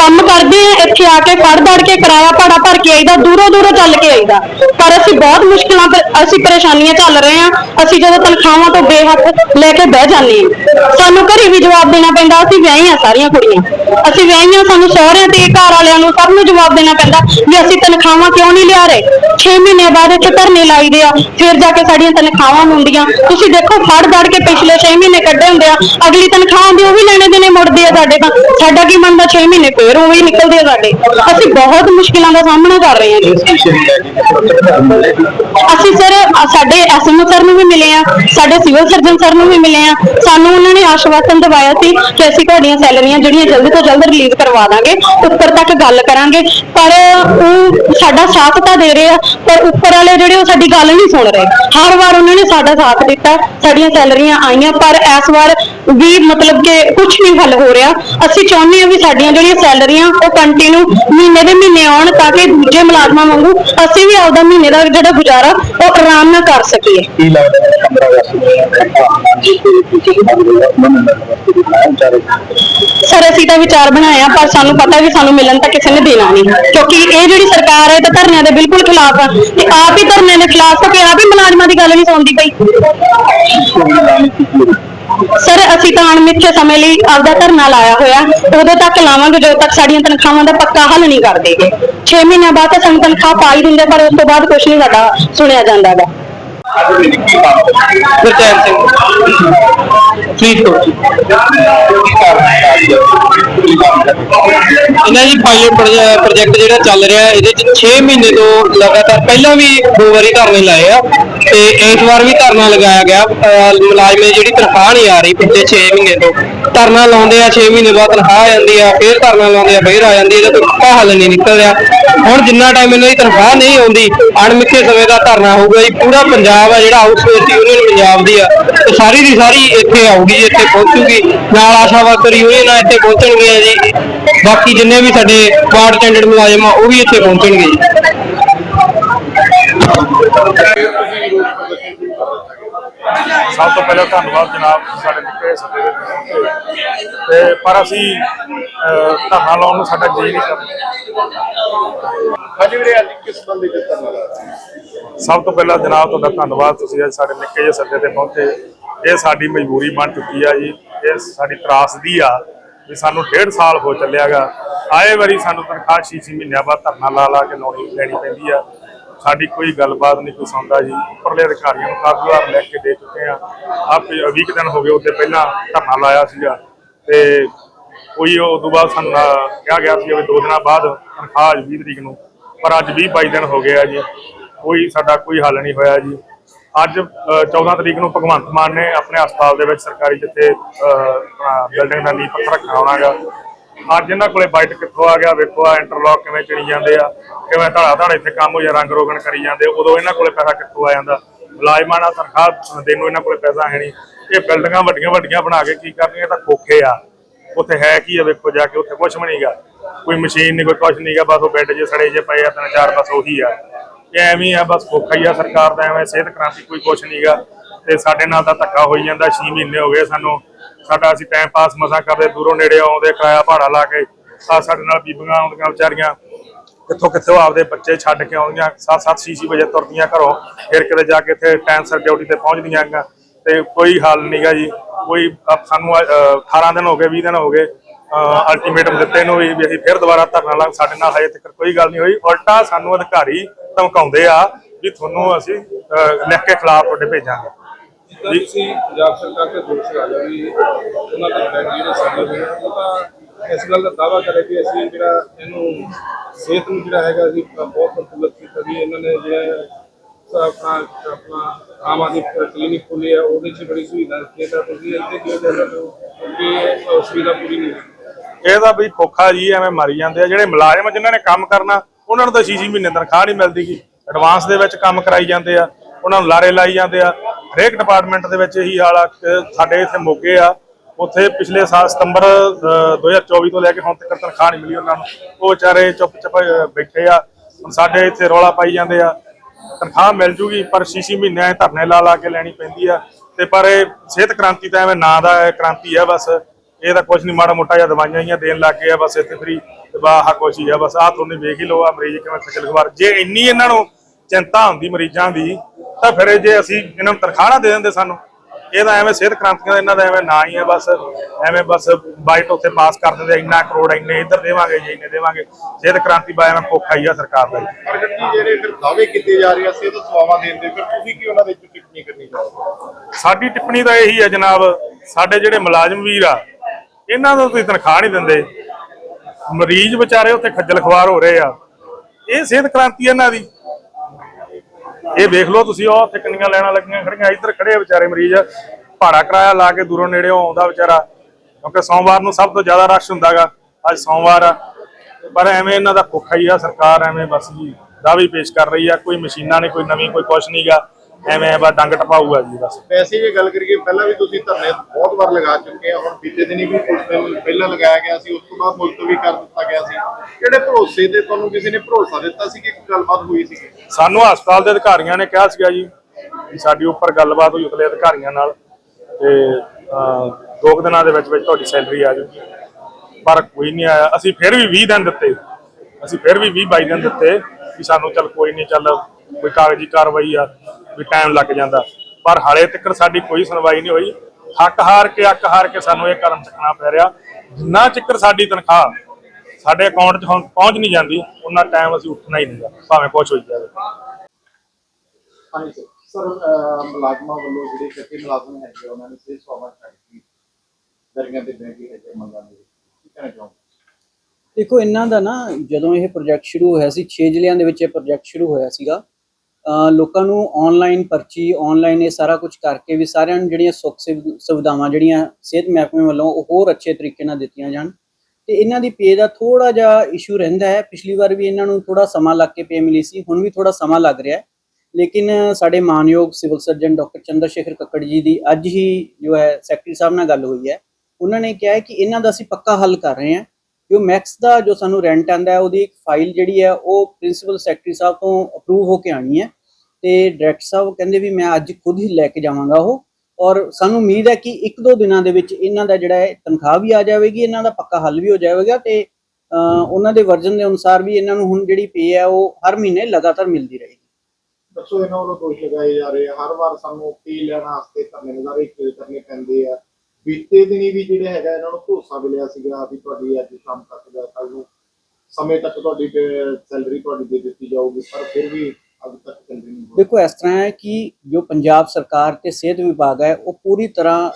ਕੰਮ ਕਰਦੇ ਹਾਂ, ਇੱਥੇ ਆ ਕੇ ਫੜ ਦੜ ਕੇ ਕਿਰਾਇਆ ਭਾੜਾ ਭਰ ਕੇ ਆਈਦਾ, ਦੂਰੋਂ ਦੂਰੋਂ ਚੱਲ ਕੇ ਆਈਦਾ। ਪਰ ਅਸੀਂ ਬਹੁਤ ਮੁਸ਼ਕਲਾਂ ਤੇ ਅਸੀਂ ਪਰੇਸ਼ਾਨੀਆਂ ਚੱਲ ਰਹੇ ਹਾਂ। ਅਸੀਂ ਜਦੋਂ ਤਨਖਾਹਾਂ ਤੋਂ ਬੇਹੱਥ ਲੈ ਕੇ ਬਹਿ ਜਾਂਦੇ ਹਾਂ, ਸਾਨੂੰ ਘਰੇ ਵੀ ਜਵਾਬ ਦੇਣਾ ਪੈਂਦਾ, ਅਸੀਂ ਵਿਆਹੀ ਵਿਆਹੀਆਂ ਸਾਰੀਆਂ ਕੁੜੀਆਂ। ਅਸੀਂ ਵਿਆਹੀਆਂ, ਸਾਨੂੰ ਸਹੁਰਿਆਂ ਤੇ ਘਰ ਵਾਲਿਆਂ ਨੂੰ ਸਭ ਨੂੰ ਜਵਾਬ ਦੇਣਾ ਪੈਂਦਾ। ਵੀ ਅਸੀਂ ਤਨਖਾਹਾਂ ਕਿਉਂ ਨਹੀਂ ਲਿਆ ਰਹੇ? 6 ਮਹੀਨਿਆਂ ਬਾਅਦ ਇੱਥੇ ਧਰਨੇ ਲਾਈਦੇ ਆ। ਫਿਰ ਜਾ ਕੇ ਸਾਡੀਆਂ ਤਨਖਾਹਾਂ ਹੁੰਦੀਆਂ। ਤੁਸੀਂ ਦੇਖੋ, ਫੜ ਦੜ ਕੇ ਪਿਛਲੇ 6 ਮਹੀਨੇ ਕੱਢੇ ਹੁੰਦੇ ਆ। ਅਗਲੀ ਤਨਖਾਹ ਆਉਂਦੀ ਉਹ ਵੀ ਲੈਣੇ ਦੇਣੇ ਮੁੜਦੇ ਆ ਸਾਡੇ ਤਾਂ। ਸਾਡਾ ਕੀ ਮੰਨਦਾ 6 ਮਹੀਨੇ ਫੇਰ ਉਹ ਵੀ ਨਿਕਲਦੇ ਆ ਸਾਡੇ। ਅਸੀਂ ਬਹੁਤ ਮੁਸ਼ਕਿਲਾਂ ਦਾ ਸਾਹਮਣਾ ਕਰ ਰਹੇ ਹਾਂ ਜੀ। ਅਸੀਂ ਸਰ ਅ- ਸਾਡੇ ਐਸਐਮਓ ਸਰ ਨੂੰ ਵੀ ਮਿਲੇ ਆ ਸਾਡੇ ਸਿਵਲ ਸਰਜਨ ਸਰ ਨੂੰ ਵੀ ਮਿਲੇ ਆ ਸਾਨੂੰ ਉਹਨਾਂ ਨੇ ਆਸ਼ਵਾਸਨ ਦਿਵਾਇਆ ਸੀ ਕਿ ਅਸੀਂ ਤੁਹਾਡੀਆਂ ਸੈਲਰੀਆਂ ਜਿਹੜੀਆਂ ਜਲਦੀ ਤੋਂ ਜਲਦ ਰਿਲੀਜ਼ ਕਰਵਾ ਦਾਂਗੇ, ਉੱਪਰ ਤੱਕ ਗੱਲ ਕਰਾਂਗੇ। ਪਰ ਉਹ ਸਾਡਾ ਸਾਥ ਤਾਂ ਦੇ ਰਹੇ ਆ, ਪਰ ਉੱਪਰ ਵਾਲੇ ਜਿਹੜੇ ਉਹ ਸਾਡੀ ਗੱਲ ਨਹੀਂ ਸੁਣ ਰਹੇ। ਹਰ ਵਾਰ ਉਹਨਾਂ ਨੇ ਸਾਡਾ ਸਾਥ ਦਿੱਤਾ, ਸਾਡੀਆਂ ਸੈਲਰੀਆਂ ਆਈਆਂ, ਪਰ ਇਸ ਵਾਰ ਵੀ ਮਤਲਬ ਕਿ ਕੁਝ ਨਹੀਂ ਹੱਲ ਹੋ ਰਿਹਾ। ਅਸੀਂ ਚਾਹੁੰਦੇ ਹਾਂ ਵੀ ਸਾਡੀਆਂ ਜਿਹੜੀਆਂ ਸੈਲਰੀਆਂ, ਉਹ ਕੰਟੀਨਿਊ ਮਹੀਨੇ ਦੇ ਮਹੀਨੇ ਆਉਣ, ਤਾਂ ਕਿ ਦੂਜੇ ਮੁਲਾਜ਼ਮਾਂ ਵਾਂਗੂ ਅਸੀਂ ਵੀ ਆਪਦਾ ਮਹੀਨੇ ਦਾ ਜਿਹੜਾ ਗੁਜ਼ਾਰਾ ਉਹ ਆਰਾਮ ਨਾਲ ਕਰ ਸਕੀਏ। ਕੀ ਲੱਗਦਾ ਹੈ 15 ਅਗਸਤ ਨੂੰ ਪਿੱਛੇ ਸਰ ਅਸੀਂ ਤਾਂ ਵਿਚਾਰ ਬਣਾਇਆ ਪਰ ਸਾਨੂੰ ਪਤਾ ਵੀ ਸਾਨੂੰ ਮਿਲਣ ਤਾਂ ਕਿਸੇ ਨੇ ਦੇਣਾ ਨਹੀਂ। ਕਿਉਂਕਿ ਇਹ ਜਿਹੜੀ ਸਰਕਾਰ ਹੈ ਇਹ ਤਾਂ ਧਰਨਿਆਂ ਦੇ ਬਿਲਕੁਲ ਖਿਲਾਫ ਆ। ਤੇ ਆਪ ਹੀ ਧਰਨਿਆਂ ਦੇ ਖਿਲਾਫ ਤਾਂ ਫਿਰ ਆਪ ਹੀ ਮੁਲਾਜ਼ਮਾਂ ਦੀ ਗੱਲ ਨਹੀਂ ਸੁਣਦੀ ਪਈ। ਸਰ ਅਸੀਂ ਤਾਂ ਅਣਮਿੱਥੇ ਸਮੇਂ ਲਈ ਆਪਦਾ ਧਰਨਾ ਲਾਇਆ ਹੋਇਆ। ਉਦੋਂ ਤੱਕ ਲਾਵਾਂਗੇ, ਜਦੋਂ ਤੱਕ ਸਾਡੀਆਂ ਤਨਖਾਹਾਂ ਦਾ ਪੱਕਾ ਹੱਲ ਨਹੀਂ ਕਰ ਦੇਗੇ। 6 ਮਹੀਨਿਆਂ ਬਾਅਦ ਤਾਂ ਸਾਨੂੰ ਤਨਖਾਹ ਪਾ ਹੀ ਦਿੰਦੇ ਪਰ ਉਸ ਤੋਂ ਬਾਅਦ ਕੁਝ ਨਹੀਂ ਸਾਡਾ ਸੁਣਿਆ ਜਾਂਦਾਗਾ ਗੁਰਚੈਨ ਸਿੰਘ। ਇਹਨਾਂ ਜੀ ਪਾਇਲਟ ਪ੍ਰੋਜੈਕਟ ਜਿਹੜਾ ਚੱਲ ਰਿਹਾ ਇਹਦੇ ਚ 6 ਮਹੀਨੇ ਤੋਂ ਲਗਾਤਾਰ ਪਹਿਲਾਂ ਵੀ ਦੋ ਵਾਰੀ ਧਰਨੇ ਲਾਏ ਆ ਤੇ ਇਸ ਵਾਰ ਵੀ ਧਰਨਾ ਲਗਾਇਆ ਗਿਆ। ਮੁਲਾਜ਼ਮਾਂ ਦੀ ਜਿਹੜੀ ਤਨਖਾਹ ਨਹੀਂ ਆ ਰਹੀ ਪਿਛਲੇ 6 ਮਹੀਨੇ ਤੋਂ। ਧਰਨਾ ਲਾਉਂਦੇ ਆ 6 ਮਹੀਨੇ ਬਾਅਦ ਤਨਖਾਹ ਆ ਜਾਂਦੀ ਆ ਫੇਰ ਧਰਨਾ ਲਾਉਂਦੇ ਆ ਫੇਰ ਆ ਜਾਂਦੀ ਇਹਦਾ ਕੋਈ ਹੱਲ ਨਹੀਂ ਨਿਕਲ ਰਿਹਾ। ਹੁਣ ਜਿੰਨਾ ਟਾਈਮ ਇਹਨਾਂ ਦੀ ਤਨਖਾਹ ਨਹੀਂ ਆਉਂਦੀ ਅਣਮਿੱਥੇ ਸਮੇਂ ਦਾ ਧਰਨਾ ਹੋਊਗਾ ਜੀ ਪੂਰਾ ਪੰਜਾਬ ਆ ਜਿਹੜਾ ਆਊਟਸੋਰਸ ਯੂਨੀਅਨ ਪੰਜਾਬ ਦੀ ਆ। ਤੇ ਸਾਰੀ ਦੀ ਸਾਰੀ ਇੱਥੇ ਆਊਗੀ ਜੀ ਇੱਥੇ ਪਹੁੰਚੂਗੀ। ਨਾਲ ਆਸ਼ਾ ਵਰਕਰ ਯੂਨੀਅਨ ਆ ਇੱਥੇ ਪਹੁੰਚਣਗੀਆਂ ਜੀ। ਬਾਕੀ ਜਿੰਨੇ ਵੀ ਸਾਡੇ ਵਾਰਡ ਅਟੈਂਡੈਂਟ ਮੁਲਾਜ਼ਮ ਆ ਉਹ ਵੀ ਇੱਥੇ ਪਹੁੰਚਣਗੇ ਜੀ। ਸਭ ਤੋਂ ਪਹਿਲਾਂ ਧੰਨਵਾਦ ਜਨਾਬ ਸਾਡੇ ਨਿੱਕੇ ਸੱਦੇ ਦੇ। ਤੇ ਪਰ ਅਸੀਂ ਧਰਨਾ ਲਾਉਣ ਨੂੰ ਸਾਡਾ ਜੀ ਨਹੀਂ ਕਰਦਾ। ਹਾਂਜੀ ਵੀਰੇ ਅੱਜ ਕਿਸ ਬੰਦੇ ਤੇ ਧਰਨਾ ਲਾ ਰਹੇ ਹੋ? ਸਭ ਤੋਂ ਪਹਿਲਾਂ ਜਨਾਬ ਤੁਹਾਡਾ ਧੰਨਵਾਦ, ਤੁਸੀਂ ਅੱਜ ਸਾਡੇ ਨਿੱਕੇ ਜਿਹੇ ਸੱਦੇ ਤੇ ਪਹੁੰਚੇ। ਇਹ ਸਾਡੀ ਮਜਬੂਰੀ ਬਣ ਚੁੱਕੀ ਆ ਜੀ, ਇਹ ਸਾਡੀ ਤਰਾਸਦੀ ਆ ਵੀ ਸਾਨੂੰ ਡੇਢ ਸਾਲ ਹੋ ਚੱਲਿਆਗਾ। ਆਏ ਵਾਰੀ ਸਾਨੂੰ ਤਨਖਾਹ ਛੇ ਛੇ ਮਹੀਨਿਆਂ ਬਾਅਦ ਧਰਨਾ ਲਾ ਲਾ ਕੇ ਲਾਉਣੀ ਲੈਣੀ ਪੈਂਦੀ ਆ। ਸਾਡੀ ਕੋਈ ਗੱਲਬਾਤ ਨਹੀਂ, ਕੋਈ ਸੁਣਦਾ ਜੀ। ਉੱਪਰਲੇ ਅਧਿਕਾਰੀਆਂ ਨੂੰ ਕਾਫੀ ਵਾਰ ਲੈ ਕੇ ਦੇ ਚੁੱਕੇ ਆ। ਆਪ 20 ਕੁ ਦਿਨ ਹੋ ਗਏ, ਉਹਦੇ ਪਹਿਲਾਂ ਧਰਨਾ ਲਾਇਆ ਸੀਗਾ। ਤੇ ਕੋਈ ਉਹ ਤੋਂ ਬਾਅਦ ਸਾਨੂੰ ਕਿਹਾ ਗਿਆ ਸੀ ਵੀ ਦੋ ਦਿਨਾਂ ਬਾਅਦ ਤਨਖਾਹ 20 ਤਰੀਕ ਨੂੰ। ਪਰ ਅੱਜ 20 22 ਦਿਨ ਹੋ ਗਏ ਆ ਜੀ। ਕੋਈ ਸਾਡਾ ਕੋਈ ਹੱਲ ਨਹੀਂ ਹੋਇਆ ਜੀ। ਅੱਜ ਅ, 14 ਤਰੀਕ ਨੂੰ ਭਗਵੰਤ ਮਾਨ ਨੇ ਆਪਣੇ ਹਸਪਤਾਲ ਦੇ ਵਿੱਚ ਸਰਕਾਰੀ ਜਿੱਥੇ ਬਿਲਡਿੰਗ ਦਾ ਨੀਂਹ ਪੱਥਰ ਰੱਖਣਾ ਹੋਣਾਗਾ ਅੱਜ ਇਹਨਾਂ ਕੋਲੇ ਬਾਈਟ ਕਿੱਥੋਂ ਆ ਗਿਆ ਵੇਖੋ ਆ ਇੰਟਰਲੌਕ ਕਿਵੇਂ ਚਿਣੀ ਜਾਂਦੇ ਆ ਕਿਵੇਂ ਧੜਾ ਧੜ ਇੱਥੇ ਕੰਮ ਹੋ ਜਾਂ ਰੰਗ ਰੋਗਨ ਕਰੀ ਜਾਂਦੇ ਉਦੋਂ ਇਹਨਾਂ ਕੋਲੇ ਪੈਸਾ ਕਿੱਥੋਂ ਆ ਜਾਂਦਾ? ਮੁਲਾਜ਼ਮਾਂ ਨਾਲ ਤਨਖਾਹ ਦੇਣ ਨੂੰ ਇਹਨਾਂ ਕੋਲੇ ਪੈਸਾ ਹੈ ਨਹੀਂ। ਇਹ ਬਿਲਡਿੰਗਾਂ ਵੱਡੀਆਂ ਵੱਡੀਆਂ ਬਣਾ ਕੇ ਕੀ ਕਰਨੀਆਂ ਇਹ ਤਾਂ ਖੋਖੇ ਆ। ਉੱਥੇ ਹੈ ਕੀ ਆ ਵੇਖੋ ਜਾ ਕੇ ਉੱਥੇ ਕੁਝ ਵੀ ਨਹੀਂਗਾ ਕੋਈ ਮਸ਼ੀਨ ਨਹੀਂ ਕੋਈ ਕੁਝ ਨਹੀਂਗਾ ਬਸ ਉਹ ਬੈੱਡ ਜੇ ਸੜੇ ਜੇ ਪਏ ਆ ਤਿੰਨ ਚਾਰ ਬਸ ਉਹੀ ਆ। ਇਹ ਐਵੇਂ ਹੀ ਆ ਬਸ ਖੋਖਾ ਹੀ ਆ ਸਰਕਾਰ ਦਾ ਐਵੇਂ ਸਿਹਤ ਕ੍ਰਾਂਤੀ ਕੋਈ ਕੁਝ ਨਹੀਂਗਾ ਤੇ ਸਾਡੇ ਨਾਲ ਤਾਂ ਧੱਕਾ ਹੋਈ ਜਾਂਦਾ 6 ਮਹੀਨੇ ਹੋ ਗਏ ਸਾਨੂੰ। ਸਾਡਾ ਅਸੀਂ ਟਾਈਮ ਪਾਸ ਮਸਾ ਕਰਦੇ ਦੂਰੋਂ ਨੇੜੇ ਆਉਂਦੇ ਕਿਰਾਇਆ ਭਾੜਾ ਲਾ ਕੇ ਆ ਸਾਡੇ ਨਾਲ ਬੀਬੀਆਂ ਆਉਂਦੀਆਂ ਵਿਚਾਰੀਆਂ। ਕਿੱਥੋਂ ਕਿੱਥੋਂ ਆਪਦੇ ਬੱਚੇ ਛੱਡ ਕੇ ਆਉਂਦੀਆਂ 7-7 ਛੇ ਛੇ ਵਜੇ ਤੁਰਦੀਆਂ ਘਰੋਂ। ਫਿਰ ਕਿਤੇ ਜਾ ਕੇ ਇੱਥੇ ਟਾਈਮ ਸਿਰ ਡਿਊਟੀ ਤੇ ਪਹੁੰਚਦੀਆਂ ਹੈਗੀਆਂ ਤੇ ਕੋਈ ਹੱਲ ਨਹੀਂਗਾ ਜੀ। ਕੋਈ ਸਾਨੂੰ ਅਹ, 18 ਦਿਨ ਹੋ ਗਏ 20 ਦਿਨ ਹੋ ਗਏ। ਅਲਟੀਮੇਟਮ ਦਿੱਤੇ ਨੂੰ ਵੀ ਅਸੀਂ ਫਿਰ ਦੁਬਾਰਾ ਧਰਨਾ ਲਾ ਸਾਡੇ ਨਾਲ ਹਜੇ ਤੱਕ ਕੋਈ ਗੱਲ ਨਹੀਂ ਹੋਈ। ਉਲਟਾ ਸਾਨੂੰ ਅਧਿਕਾਰੀ ਧਮਕਾਉਂਦੇ ਆ ਵੀ ਤੁਹਾਨੂੰ ਅਸੀਂ ਲਿਖ ਕੇ ਖਿਲਾਫ ਤੁਹਾਡੇ ਭੇਜਾਂਗੇ। ਜਿੱਦਾਂ ਤੁਸੀਂ ਪੰਜਾਬ ਸਰਕਾਰ ਤੇ ਦੋਸ਼ ਲਾ ਲਿਆ ਵੀ ਉਹਨਾਂ ਦੇ ਬੈਂਕ ਜਿਹੜੇ ਸਾਡੇ ਉਹ ਤਾਂ ਇਸ ਗੱਲ ਦਾ ਦਾਵਾ ਕਰੇ ਕਿ ਅਸੀਂ ਜਿਹੜਾ ਇਹਨੂੰ ਸਿਹਤ ਨੂੰ ਜਿਹੜਾ ਹੈਗਾ, ਅਸੀਂ ਬਹੁਤ ਸੰਤੁਲਿਤ ਕੀਤਾ ਵੀ ਇਹਨਾਂ ਨੇ ਜਿਹੜਾ ਆਪਣਾ ਆਪਣਾ ਆਮ ਆਦਮੀ ਕਲੀਨਿਕ ਖੋਲ੍ਹੇ ਆ, ਉਹਦੇ 'ਚ ਬੜੀ ਸੁਵਿਧਾ ਦਿੱਤੀ ਹੈ। ਤਾਂ ਤੁਸੀਂ ਇੱਥੇ ਕਿਉਂ ਕਹਿੰਦੇ ਹੋ ਕਿ ਸੁਵਿਧਾ ਪੂਰੀ ਨਹੀਂ ਇਹਦਾ ਵੀ ਖੋਖਾ ਜੀ ਐਵੇਂ ਮਰੀ ਜਾਂਦੇ ਆ। ਜਿਹੜੇ ਮੁਲਾਜ਼ਮ ਜਿਨ੍ਹਾਂ ਨੇ ਕੰਮ ਕਰਨਾ ਉਹਨਾਂ ਨੂੰ ਤਾਂ 6-6 ਮਹੀਨੇ ਤਨਖਾਹ ਨਹੀਂ ਮਿਲਦੀ ਗੀ। ਐਡਵਾਂਸ ਦੇ ਵਿੱਚ ਕੰਮ ਕਰਾਈ ਜਾਂਦੇ ਆ ਉਹਨਾਂ ਨੂੰ ਲਾਰੇ ਲਾਈ ਜਾਂਦੇ ਆ। ਹਰੇਕ ਡਿਪਾਰਟਮੈਂਟ ਦੇ ਵਿੱਚ ਇਹੀ ਹਾਲ ਆ ਸਾਡੇ ਇੱਥੇ ਮੋਗੇ ਆ ਉੱਥੇ ਪਿਛਲੇ ਸਾਲ ਸਤੰਬਰ ਅਹ, 2024 ਤੋਂ ਲੈ ਕੇ ਹੁਣ ਤੱਕ ਤਨਖਾਹ ਨਹੀਂ ਮਿਲੀ ਉਹਨਾਂ ਨੂੰ। ਉਹ ਵਿਚਾਰੇ ਚੁੱਪ ਚੁੱਪ ਬੈਠੇ ਆ ਹੁਣ ਸਾਡੇ ਇੱਥੇ ਰੌਲਾ ਪਾਈ ਜਾਂਦੇ ਆ। ਤਨਖਾਹ ਮਿਲ ਜੂਗੀ ਪਰ 6-6 ਮਹੀਨੇ ਧਰਨੇ ਲਾ ਲਾ ਕੇ ਲੈਣੀ ਪੈਂਦੀ ਆ। ਤੇ ਪਰ ਇਹ ਸਿਹਤ ਕ੍ਰਾਂਤੀ ਤਾਂ ਐਵੇਂ ਨਾਂ ਦਾ ਕ੍ਰਾਂਤੀ ਆ ਬਸ। ਇਹ ਤਾਂ ਕੁਝ ਨਹੀਂ ਮਾੜਾ ਮੋਟਾ ਜਿਹਾ ਦਵਾਈਆਂ ਹੀ ਦੇਣ ਲੱਗ ਗਏ ਆ ਬਸ ਇੱਥੇ ਫਰੀ ਤੇ ਬਾਹ ਕੁਛ ਹੀ ਆ ਬਸ ਆਹ ਤੁਹਾਨੂੰ ਵੇਖ ਹੀ ਲਓ ਆ ਮਰੀਜ਼ ਕਿਵੇਂ ਖੱਜਲ ਖਵਾਰ ਜੇ ਇੰਨੀ ਇਹਨਾਂ ਨੂੰ ਚਿੰਤਾ ਹੁੰਦੀ ਮਰੀਜ਼ਾਂ ਦੀ ਤਾਂ ਫਿਰ ਜੇ ਅਸੀਂ ਇਹਨਾਂ ਨੂੰ ਤਨਖਾਹ ਨਾ ਦੇ ਦਿੰਦੇ ਸਾਨੂੰ ਇਹ ਤਾਂ ਐਵੇਂ ਸਿਹਤ ਕ੍ਰਾਂਤੀਆਂ ਦਾ ਇਹਨਾਂ ਦਾ ਐਵੇਂ ਨਾਂ ਹੀ ਹੈ ਬਸ ਐਵੇਂ ਬਸ ਬਾਈਟ ਉੱਥੇ ਪਾਸ ਕਰ ਦਿੰਦੇ ਇੰਨਾ ਕਰੋੜ ਇੰਨੇ ਇੱਧਰ ਦੇਵਾਂਗੇ ਜੀ ਇੰਨੇ ਦੇਵਾਂਗੇ ਸਿਹਤ ਕ੍ਰਾਂਤੀ ਬਾ ਐਵੇਂ ਭੁੱਖਾ ਹੀ ਆ ਸਰਕਾਰ ਦਾ ਪ੍ਰਗਟ ਜੀ ਜਿਹੜੇ ਫਿਰ ਦਾਅਵੇ ਕੀਤੇ ਜਾ ਰਹੇ ਆ ਸਿਹਤ ਸੇਵਾਵਾਂ ਦੇਣ ਦੇ ਫਿਰ ਤੁਸੀਂ ਕੀ ਉਹਨਾਂ ਦੇ ਵਿੱਚ ਟਿੱਪਣੀ ਕਰਨੀ ਚਾਹੋਗੇ? ਸਾਡੀ ਟਿੱਪਣੀ ਤਾਂ ਇਹੀ ਹੈ ਜਨਾਬ ਸਾਡੇ ਜਿਹੜੇ ਮੁਲਾਜ਼ਮ ਵੀਰ ਆ ਇਹਨਾਂ ਨੂੰ ਤੁਸੀਂ ਤਨਖਾਹ ਨਹੀਂ ਦਿੰਦੇ। ਮਰੀਜ਼ ਵਿਚਾਰੇ ਉੱਥੇ ਖੱਜਲ ਖਵਾਰ ਹੋ ਰਹੇ ਆ। ਇਹ ਸਿਹਤ ਕ੍ਰਾਂਤੀ ਹੈ ਇਹਨਾਂ ਦੀ। ਇਹ ਵੇਖ ਲਓ ਤੁਸੀਂ ਉਹ ਉੱਥੇ ਕਿੰਨੀਆਂ ਲੈਣਾ ਲੱਗੀਆਂ ਖੜੀਆਂ। ਇੱਧਰ ਖੜੇ ਵਿਚਾਰੇ ਮਰੀਜ਼। ਭਾੜਾ ਕਿਰਾਇਆ ਲਾ ਕੇ ਦੂਰੋਂ ਨੇੜਿਓਂ ਆਉਂਦਾ ਵਿਚਾਰਾ। ਕਿਉਂਕਿ ਸੋਮਵਾਰ ਨੂੰ ਸਭ ਤੋਂ ਜ਼ਿਆਦਾ ਰਸ਼ ਹੁੰਦਾਗਾ। ਅੱਜ ਸੋਮਵਾਰ ਆ। ਪਰ ਐਵੇਂ ਇਹਨਾਂ ਦਾ ਭੁੱਖਾ ਹੀ ਆ ਸਰਕਾਰ ਐਵੇਂ ਬਸ ਜੀ, ਦਾਅਵੇ ਪੇਸ਼ ਕਰ ਰਹੀ ਆ। ਕੋਈ ਮਸ਼ੀਨਾਂ ਨਹੀਂ, ਕੋਈ ਨਵੀਂ, ਕੋਈ ਕੁਛ ਨਹੀਂਗਾ ਐਵੇਂ ਬਸ ਡੰਗ ਟਪਾਊਗਾ ਜੀ ਬਸ। ਵੈਸੇ ਜੇ ਗੱਲ ਕਰੀਏ ਪਹਿਲਾਂ ਵੀ ਤੁਸੀਂ ਧਰਨੇ ਬਹੁਤ ਵਾਰ ਲਗਾ ਚੁੱਕੇ ਆ ਹੁਣ ਬੀਤੇ ਦਿਨੀ ਵੀ ਦਿਨ ਪਹਿਲਾਂ ਲਗਾਇਆ ਗਿਆ ਸੀ ਉਸ ਤੋਂ ਬਾਅਦ ਮੁਲਤਵੀ ਕਰ ਦਿੱਤਾ ਗਿਆ ਸੀ। ਕਿਹੜੇ ਭਰੋਸੇ ਤੇ ਤੁਹਾਨੂੰ ਕਿਸੇ ਨੇ ਭਰੋਸਾ ਦਿੱਤਾ ਸੀ ਕਿ ਕੋਈ ਗੱਲਬਾਤ ਹੋਈ ਸੀ? ਸਾਨੂੰ ਹਸਪਤਾਲ ਦੇ ਅਧਿਕਾਰੀਆਂ ਨੇ ਕਿਹਾ ਸੀਗਾ ਜੀ ਵੀ ਸਾਡੀ ਉੱਪਰ ਗੱਲਬਾਤ ਹੋਈ ਉਤਲੇ ਅਧਿਕਾਰੀਆਂ ਨਾਲ ਤੇ ਦੋ ਕੁ ਦਿਨਾਂ ਦੇ ਵਿੱਚ ਵਿੱਚ ਤੁਹਾਡੀ ਸੈਲਰੀ ਆ ਜਾਊਗੀ। ਪਰ ਕੋਈ ਨਹੀਂ ਆਇਆ। ਅਸੀਂ ਫਿਰ ਵੀ 20 ਦਿਨ ਦਿੱਤੇ। ਅਸੀਂ ਫਿਰ ਵੀ 20 22 ਦਿਨ ਦਿੱਤੇ ਵੀ ਸਾਨੂੰ ਚੱਲ ਕੋਈ ਨਹੀਂ ਚੱਲ ਕੋਈ ਕਾਗਜ਼ੀ ਕਾਰਵਾਈ ਆ। ਵੀ ਟਾਈਮ ਲੱਗ ਜਾਂਦਾ। ਪਰ ਹਾਲੇ ਤੱਕ ਸਾਡੀ ਕੋਈ ਸੁਣਵਾਈ ਨਹੀਂ ਹੋਈ। ਥੱਕ ਹਾਰ ਕੇ ਅੱਕ ਹਾਰ ਕੇ ਸਾਨੂੰ ਇਹ ਕਦਮ ਚੱਕਣਾ ਪੈ ਰਿਹਾ। ਜਿੰਨਾ ਚਿਕਰ ਸਾਡੀ ਤਨਖਾਹ ਸਾਡੇ ਅਕਾਊਂਟ 'ਚ ਹੁਣ ਪਹੁੰਚ ਨਹੀਂ ਜਾਂਦੀ ਉਹਨਾਂ ਟਾਈਮ ਅਸੀਂ ਉੱਠਣਾ ਹੀ ਨਹੀਂਗਾ। ਭਾਵੇਂ ਕੁਛ ਹੋਈ ਜਾਵੇ। ਹਾਂਜੀ ਸਰ ਸਰ ਅਹ, ਮੁਲਾਜ਼ਮਾਂ ਵੱਲੋਂ ਜਿਹੜੇ ਕੱਚੇ ਮੁਲਾਜ਼ਮ ਹੈਗੇ ਉਹਨਾਂ ਨੇ ਸਿਹਤ ਸੇਵਾਵਾਂ ਛੱਡ ਕੇ ਦਰਗਾਹ ਤੇ ਬਹਿ ਕੇ ਹੈਗੇ ਮੰਗਾਂ ਦੇ ਵਿੱਚ। ਕੀ ਕਹਿਣਾ ਚਾਹੋਗੇ? ਦੇਖੋ ਇਹਨਾਂ ਦਾ ਨਾ ਜਦੋਂ ਇਹ ਪ੍ਰੋਜੈਕਟ ਸ਼ੁਰੂ ਹੋਇਆ ਸੀ 6 ਜ਼ਿਲ੍ਹਿਆਂ ਦੇ ਵਿੱਚ ਇਹ ਪ੍ਰੋਜੈਕਟ ਸ਼ੁਰੂ ਹੋਇਆ ਸੀਗਾ। ਲੋਕਾਂ ਨੂੰ ਆਨਲਾਈਨ ਪਰਚੀ ਆਨਲਾਈਨ ਇਹ ਸਾਰਾ ਕੁਝ ਕਰਕੇ ਵੀ ਸਾਰਿਆਂ ਨੂੰ ਜਿਹੜੀਆਂ ਸੁੱਖ ਸੁਵਿ- ਸੁਵਿਧਾਵਾਂ ਜਿਹੜੀਆਂ ਸਿਹਤ ਮਹਿਕਮੇ ਵੱਲੋਂ ਉਹ ਹੋਰ ਅੱਛੇ ਤਰੀਕੇ ਨਾਲ ਦਿੱਤੀਆਂ ਜਾਣ। ਤੇ ਇਹਨਾਂ ਦੀ ਪੇ ਦਾ ਥੋੜਾ ਜਿਹਾ ਇਸ਼ੂ ਰਹਿੰਦਾ ਹੈ। ਪਿਛਲੀ ਵਾਰ ਵੀ ਇਹਨਾਂ ਨੂੰ ਥੋੜਾ ਸਮਾਂ ਲੱਗ ਕੇ ਪੇ ਮਿਲੀ ਸੀ। ਹੁਣ ਵੀ ਥੋੜਾ ਸਮਾਂ ਲੱਗ ਰਿਹਾ ਹੈ। ਲੇਕਿਨ ਸਾਡੇ ਮਾਨਯੋਗ civil surgeon doctor Chander Shekhar Kakkar ji ਦੀ ਅੱਜ ਹੀ ਜੋ ਹੈ ਸੈਕਟਰੀ ਸਾਹਿਬ ਨਾਲ ਗੱਲ ਹੋਈ ਹੈ। ਉਹਨਾਂ ਨੇ ਕਿਹਾ ਹੈ ਕਿ ਇਹਨਾਂ ਦਾ ਅਸੀਂ ਪੱਕਾ ਹੱਲ ਕਰ ਰਹੇ ਹਾਂ। ਜੋ ਮੈਕਸ ਦਾ ਜੋ ਸਾਨੂੰ ਰੈਂਟ ਆਂਦਾ ਹੈ, ਉਹਦੀ ਇੱਕ ਫਾਈਲ ਜਿਹੜੀ ਹੈ, ਉਹ ਪ੍ਰਿੰਸੀਪਲ ਸੈਕਟਰੀ ਸਾਹਿਬ ਤੋਂ ਅਪਰੂਵ ਹੋ ਕੇ ਆਣੀ ਹੈ। ਤੇ ਡਾਇਰੈਕਟਰ ਸਾਹਿਬ ਕਹਿੰਦੇ ਵੀ ਮੈਂ ਅੱਜ ਖੁਦ ਹੀ ਲੈ ਕੇ ਜਾਵਾਂਗਾ ਉਹ। ਔਰ ਸਾਨੂੰ ਉਮੀਦ ਹੈ ਕਿ ਇੱਕ ਦੋ ਦਿਨਾਂ ਦੇ ਵਿੱਚ ਇਹਨਾਂ ਦਾ ਜਿਹੜਾ ਹੈ ਤਨਖਾਹ ਵੀ ਆ ਜਾਵੇਗੀ ਇਹਨਾਂ ਦਾ ਪੱਕਾ ਹੱਲ ਵੀ ਹੋ ਜਾਵੇਗਾ ਤੇ ਅਹ, ਉਹਨਾਂ ਦੇ ਵਰਜਨ ਦੇ ਅਨੁਸਾਰ ਵੀ ਇਹਨਾਂ ਨੂੰ ਹੁਣ ਜਿਹੜੀ ਪੇ ਹੈ ਉਹ ਹਰ ਮਹੀਨੇ ਲਗਾਤਾਰ ਮਿਲਦੀ ਰਹੇਗੀ। ਦੱਸੋ ਇਹਨਾਂ ਵੱਲੋਂ ਦੋਸ਼ ਲਗਾਏ ਜਾ ਰਹੇ ਆ। ਹਰ ਵਾਰ ਸਾਨੂੰ ਪੀ ਲੈਣ ਵਾਸਤੇ ਧਰਨੇ ਨਜ਼ਾਰੇ ਕਰਨੇ ਪੈਂਦੇ ਆ। ਬੀਤੇ ਦਿਨੀ ਵੀ ਜਿਹੜੇ ਹੈਗਾ ਇਹਨਾਂ ਨੂੰ ਭਰੋਸਾ ਮਿਲਿਆ ਸੀਗਾ ਵੀ ਤੁਹਾਡੀ ਅੱਜ ਸ਼ਾਮ ਤੱਕ ਦਾ ਕੱਲ ਨੂੰ ਸਮੇਂ ਤੱਕ ਤੁਹਾਡੀ ਸੈਲਰੀ ਤੁਹਾਡੀ ਦੇ ਦਿੱਤੀ ਜਾਊਗੀ ਪਰ ਫਿਰ ਵੀ ਅੱਜ ਤੱਕ ਸੈਲਰੀ ਨਹੀਂ ਦੇਖੋ, ਇਸ ਤਰ੍ਹਾਂ ਹੈ ਕਿ ਜੋ ਪੰਜਾਬ ਸਰਕਾਰ ਤੇ ਸਿਹਤ ਵਿਭਾਗ ਹੈ, ਉਹ ਪੂਰੀ ਤਰ੍ਹਾਂ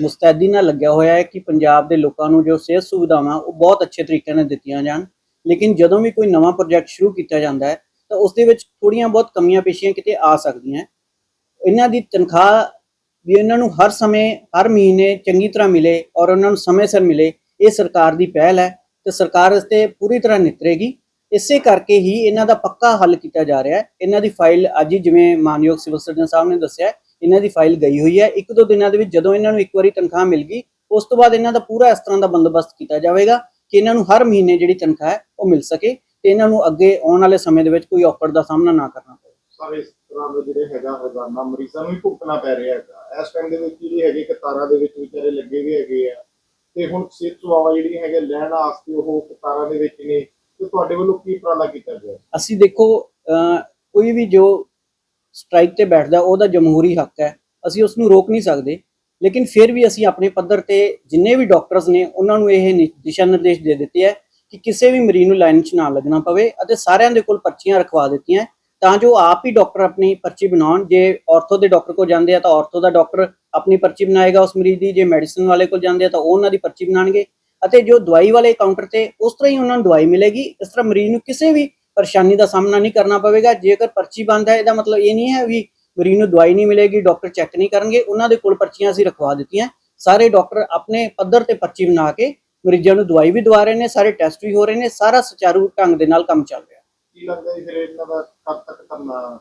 ਮੁਸਤੈਦੀ ਨਾਲ ਲੱਗਿਆ ਹੋਇਆ ਹੈ ਕਿ ਪੰਜਾਬ ਦੇ ਲੋਕਾਂ ਨੂੰ ਜੋ ਸਿਹਤ ਸੁਵਿਧਾਵਾਂ, ਉਹ ਬਹੁਤ ਅੱਛੇ ਤਰੀਕੇ ਨਾਲ ਦਿੱਤੀਆਂ ਜਾਣ। ਲੇਕਿਨ ਜਦੋਂ ਵੀ ਕੋਈ ਨਵਾਂ ਪ੍ਰੋਜੈਕਟ ਸ਼ੁਰੂ ਕੀਤਾ ਜਾਂਦਾ ਹੈ, ਤਾਂ ਉਸ ਦੇ ਵਿੱਚ ਥੋੜੀਆਂ ਬਹੁਤ ਕਮੀਆਂ ਪੇਸ਼ੀਆਂ ਕਿਤੇ ਆ ਸਕਦੀਆਂ ਇਹਨਾਂ ਦੀ ਤਨਖਾਹ ਵੀ ਇਹਨਾਂ ਨੂੰ ਹਰ ਸਮੇਂ, ਹਰ ਮਹੀਨੇ ਚੰਗੀ ਤਰ੍ਹਾਂ ਮਿਲੇ ਔਰ ਉਹਨਾਂ ਨੂੰ ਸਮੇਂ ਸਿਰ ਮਿਲੇ, ਇਹ ਸਰਕਾਰ ਦੀ ਪਹਿਲ ਹੈ ਤੇ ਸਰਕਾਰ ਇਸ ਤੇ ਪੂਰੀ ਤਰ੍ਹਾਂ ਨਿਤਰੇਗੀ। ਇਸੇ ਕਰਕੇ ਹੀ ਇਹਨਾਂ ਦਾ ਪੱਕਾ ਹੱਲ ਕੀਤਾ ਜਾ ਰਿਹਾ ਹੈ। ਇਹਨਾਂ ਦੀ ਫਾਈਲ ਅੱਜ ਹੀ ਜਿਵੇਂ ਮਾਨਯੋਗ ਸਿਵਲ ਸਰਜਨ ਸਾਹਿਬ ਨੇ ਦੱਸਿਆ ਇਹਨਾਂ ਦੀ ਫਾਈਲ ਗਈ ਹੋਈ ਹੈ। ਇੱਕ ਦੋ ਦਿਨਾਂ ਦੇ ਵਿੱਚ ਜਦੋਂ ਇਹਨਾਂ ਨੂੰ ਇੱਕ ਵਾਰੀ ਤਨਖਾਹ ਮਿਲ ਗਈ, ਉਸ ਤੋਂ ਬਾਅਦ ਇਹਨਾਂ ਦਾ ਪੂਰਾ ਇਸ ਤਰ੍ਹਾਂ ਦਾ ਬੰਦੋਬਸਤ ਕੀਤਾ ਜਾਵੇਗਾ ਕਿ ਇਹਨਾਂ ਨੂੰ ਹਰ ਮਹੀਨੇ ਜਿਹੜੀ ਤਨਖਾਹ ਹੈ, ਉਹ ਮਿਲ ਸਕੇ ਤੇ ਇਹਨਾਂ ਨੂੰ ਅੱਗੇ ਆਉਣ ਵਾਲੇ ਸਮੇਂ ਦੇ ਵਿੱਚ ਕੋਈ ਔਕੜ ਦਾ ਸਾਹਮਣਾ ਨਾ ਕਰਨਾ ਪਵੇ। ਸਾਰੇ, ਇਸ ਤਰ੍ਹਾਂ ਦੇ ਜਿਹੜੇ ਹੈਗਾ ਰੋਜ਼ਾਨਾ ਮਰੀਜ਼ਾਂ ਨੂੰ ਹੀ ਭੁਗਤਣਾ ਪੈ ਰਿਹਾ ਹੈਗਾ। ਇਸ ਟਾਈਮ ਦੇ ਵਿੱਚ ਜਿਹੜੀ ਹੈਗੇ ਕਤਾਰਾਂ ਦੇ ਵਿੱਚ ਵਿਚਾਰੇ ਲੱਗੇ ਵੀ ਹੈਗੇ ਆ। ਤੇ ਹੁਣ ਸਿਹਤ ਸੇਵਾਵਾਂ ਜਿਹੜੀਆਂ ਹੈਗੇ ਲੈਣ ਵਾਸਤੇ ਉਹ ਕਤਾਰਾਂ ਦੇ ਵਿੱਚ ਨੇ। ਤੇ ਤੁਹਾਡੇ ਵੱਲੋਂ ਕੀ ਉਪਰਾਲਾ ਕੀਤਾ ਗਿਆ? ਅਸੀਂ ਦੇਖੋ ਕੋਈ ਵੀ ਜੋ ਸਟ੍ਰਾਈਕ ਤੇ ਬੈਠਦਾ, ਉਹਦਾ ਜਮਹੂਰੀ ਹੱਕ ਹੈ। ਅਸੀਂ ਉਸ ਨੂੰ ਰੋਕ ਨਹੀਂ ਸਕਦੇ। ਲੇਕਿਨ ਫਿਰ ਵੀ ਅਸੀਂ ਆਪਣੇ ਪੱਧਰ ਤੇ ਜਿੰਨੇ ਵੀ ਡਾਕਟਰਸ ਨੇ, ਉਹਨਾਂ ਨੂੰ ਇਹ ਨਿ- ਦਿਸ਼ਾ ਨਿਰਦੇਸ਼ ਦੇ ਦਿੱਤੇ ਹੈ ਕਿ ਕਿਸੇ ਵੀ ਮਰੀਜ਼ ਨੂੰ ਲਾਈਨ 'ਚ ਨਾ ਲੱਗਣਾ ਪਵੇ ਅਤੇ ਸਾਰਿਆਂ ਦੇ ਕੋਲ ਪਰਚੀਆਂ ਰਖਵਾ ਦਿੱਤੀਆਂ ਤਾਂ ਜੋ ਆਪ ਹੀ ਡਾਕਟਰ ਆਪਣੀ ਪਰਚੀ ਬਣਾਉਣ। ਜੇ ਆਰਥੋ ਦੇ ਡਾਕਟਰ ਕੋਲ ਜਾਂਦੇ ਆ ਤਾਂ ਆਰਥੋ ਦਾ ਡਾਕਟਰ ਆਪਣੀ ਪਰਚੀ ਬਣਾਏਗਾ ਉਸ ਮਰੀਜ਼ ਦੀ। ਜੇ ਮੈਡੀਸਨ ਵਾਲੇ ਕੋਲ ਜਾਂਦੇ ਆ ਤਾਂ ਉਹ ਉਹਨਾਂ ਦੀ ਪਰਚੀ ਬਣਾਉਣਗੇ। ਅਤੇ ਜੋ ਦਵਾਈ ਵਾਲੇ ਕਾਊਂਟਰ ਤੇ ਉਸ ਤਰ੍ਹਾਂ ਹੀ ਉਹਨਾਂ ਨੂੰ ਦਵਾਈ ਮਿਲੇਗੀ ਇਸ ਤਰ੍ਹਾਂ ਮਰੀਜ਼ ਨੂੰ ਕਿਸੇ ਵੀ ਪਰੇਸ਼ਾਨੀ ਦਾ ਸਾਹਮਣਾ ਨਹੀਂ ਕਰਨਾ ਪਵੇਗਾ। ਜੇਕਰ ਪਰਚੀ ਬੰਦ ਹੈ ਇਹਦਾ ਮਤਲਬ ਇਹ ਨਹੀਂ ਹੈ ਵੀ ਮਰੀਜ਼ ਨੂੰ ਦਵਾਈ ਨਹੀਂ ਮਿਲੇਗੀ ਡਾਕਟਰ ਚੈੱਕ ਨਹੀਂ ਕਰਨਗੇ। ਉਹਨਾਂ ਦੇ ਕੋਲ ਪਰਚੀਆਂ ਅਸੀਂ ਰਖਵਾ ਦਿੱਤੀਆਂ। ਸਾਰੇ ਡਾਕਟਰ ਆਪਣੇ ਪੱਧਰ ਤੇ ਪਰਚੀ ਬਣਾ ਕੇ ਮਰੀਜ਼ਾਂ ਨੂੰ ਦਵਾਈ ਵੀ ਦਵਾ ਰਹੇ ਨੇ ਸਾਰੇ ਟੈਸਟ ਵੀ ਹੋ ਰਹੇ ਨੇ ਸਾਰਾ ਸੁਚਾਰੂ ਢੰਗ ਦੇ ਨਾਲ ਕੰਮ ਚੱਲ ਰਿਹਾ। ਕੀ ਲੱਗਦਾ ਜੀ ਫਿਰ ਇਹਨਾਂ ਦਾ ਕਦ ਤੱਕ ਧਰਨਾ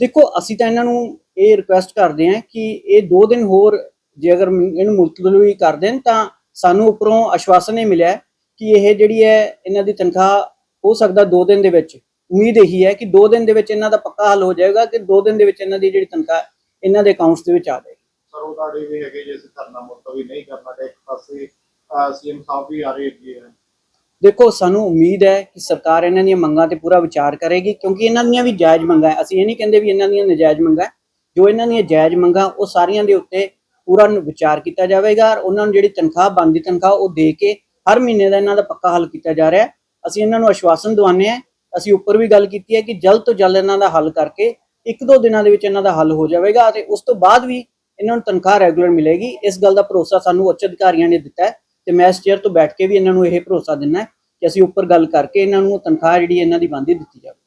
ਦੇਖੋ ਅਸੀਂ ਤਾਂ ਇਹਨਾਂ ਨੂੰ ਇਹ ਰਿਕੁਐਸਟ ਕਰਦੇ ਹਾਂ ਕਿ ਇਹ 2 ਦਿਨ ਹੋਰ ਜੇ ਅਗਰ ਇਹਨੂੰ ਮੁਲਤਵੀ ਕਰ ਦੇਣ ਤਾਂ ਸਾਨੂੰ ਉੱਪਰੋਂ ਆਸ਼ਵਾਸਨ ਇਹ ਮਿਲਿਆ ਕਿ ਇਹ ਜਿਹੜੀ ਹੈ ਇਹਨਾਂ ਦੀ ਤਨਖਾਹ ਹੋ ਸਕਦਾ 2 ਦਿਨ ਦੇ ਵਿੱਚ। ਉਮੀਦ ਇਹੀ ਹੈ ਕਿ 2 ਦਿਨ ਦੇ ਵਿੱਚ ਇਹਨਾਂ ਦਾ ਪੱਕਾ ਹੱਲ ਹੋ ਜਾਏਗਾ ਕਿ 2 ਦਿਨ ਦੇ ਵਿੱਚ ਇਹਨਾਂ ਦੀ ਜਿਹੜੀ ਤਨਖਾਹ ਇਹਨਾਂ ਦੇ ਅਕਾਊਂਟਸ ਦੇ ਵਿੱਚ ਆ ਜਾਏਗੀ। ਸਰ ਉਹ ਤੁਹਾਡੇ ਵੀ ਹੈਗੇ ਜੇ ਅਸੀਂ ਧਰਨਾ ਮੁਲਤਵੀ ਨਹੀਂ ਕਰਨਾ ਤੇ ਇੱਕ ਪਾਸੇ ਸੀਐਮ ਸਾਹਿਬ ਵੀ ਆ ਰਹੇ ਆ। ਦੇਖੋ ਸਾਨੂੰ ਉਮੀਦ ਹੈ ਕਿ ਸਰਕਾਰ ਇਹਨਾਂ ਦੀਆਂ ਮੰਗਾਂ ਤੇ ਪੂਰਾ ਵਿਚਾਰ ਕਰੇਗੀ ਕਿਉਂਕਿ ਇਹਨਾਂ ਦੀਆਂ ਵੀ ਜਾਇਜ਼ ਮੰਗਾਂ ਹੈ। ਅਸੀਂ ਇਹ ਨਹੀਂ ਕਹਿੰਦੇ ਵੀ ਇਹਨਾਂ ਦੀਆਂ ਨਜਾਇਜ਼ ਮੰਗਾਂ। ਜੋ ਇਹਨਾਂ ਦੀਆਂ ਜਾਇਜ਼ ਮੰਗਾਂ ਉਹ ਸਾਰੀਆਂ ਦੇ ਉੱਤੇ ਪੂਰਾ ਵਿਚਾਰ ਕੀਤਾ ਜਾਵੇਗਾ ਔਰ ਉਹਨਾਂ ਨੂੰ ਜਿਹੜੀ ਤਨਖਾਹ ਬਣਦੀ ਤਨਖਾਹ ਉਹ ਦੇ ਕੇ ਹਰ ਮਹੀਨੇ ਦਾ ਇਹਨਾਂ ਦਾ ਪੱਕਾ ਹੱਲ ਕੀਤਾ ਜਾ ਰਿਹਾ ਹੈ। ਅਸੀਂ ਇਹਨਾਂ ਨੂੰ ਆਸ਼ਵਾਸਨ ਦਵਾਉਂਦੇ ਹਾਂ। ਅਸੀਂ ਉੱਪਰ ਵੀ ਗੱਲ ਕੀਤੀ ਹੈ ਕਿ ਜਲਦ ਤੋਂ ਜਲਦ ਇਹਨਾਂ ਦਾ ਹੱਲ ਕਰਕੇ ਇੱਕ ਦੋ ਦਿਨਾਂ ਦੇ ਵਿੱਚ ਇਹਨਾਂ ਦਾ ਹੱਲ ਹੋ ਜਾਵੇਗਾ ਅਤੇ ਉਸ ਤੋਂ ਬਾਅਦ ਵੀ ਇਹਨਾਂ ਨੂੰ ਤਨਖਾਹ ਰੈਗੂਲਰ ਮਿਲੇਗੀ। ਇਸ ਗੱਲ ਦਾ ਭਰੋਸਾ ਸਾਨੂੰ ਉੱਚ ਅਧਿਕਾਰੀਆਂ ਨੇ ਦਿੱਤਾ ਹੈ ਤੇ ਮੈਂ ਇਸ ਚੇਅਰ ਤੋਂ ਬੈਠ ਕੇ ਵੀ ਇਹਨਾਂ ਨੂੰ ਇਹ ਭਰੋਸਾ ਦਿੰਦਾ ਕਿ ਅਸੀਂ ਉੱਪਰ ਗੱਲ ਕਰਕੇ ਇਹਨਾਂ ਨੂੰ ਤਨਖਾਹ ਜਿਹੜੀ ਇਹਨਾਂ ਦੀ ਬੰਦੀ ਦਿੱਤੀ ਜਾਵੇ।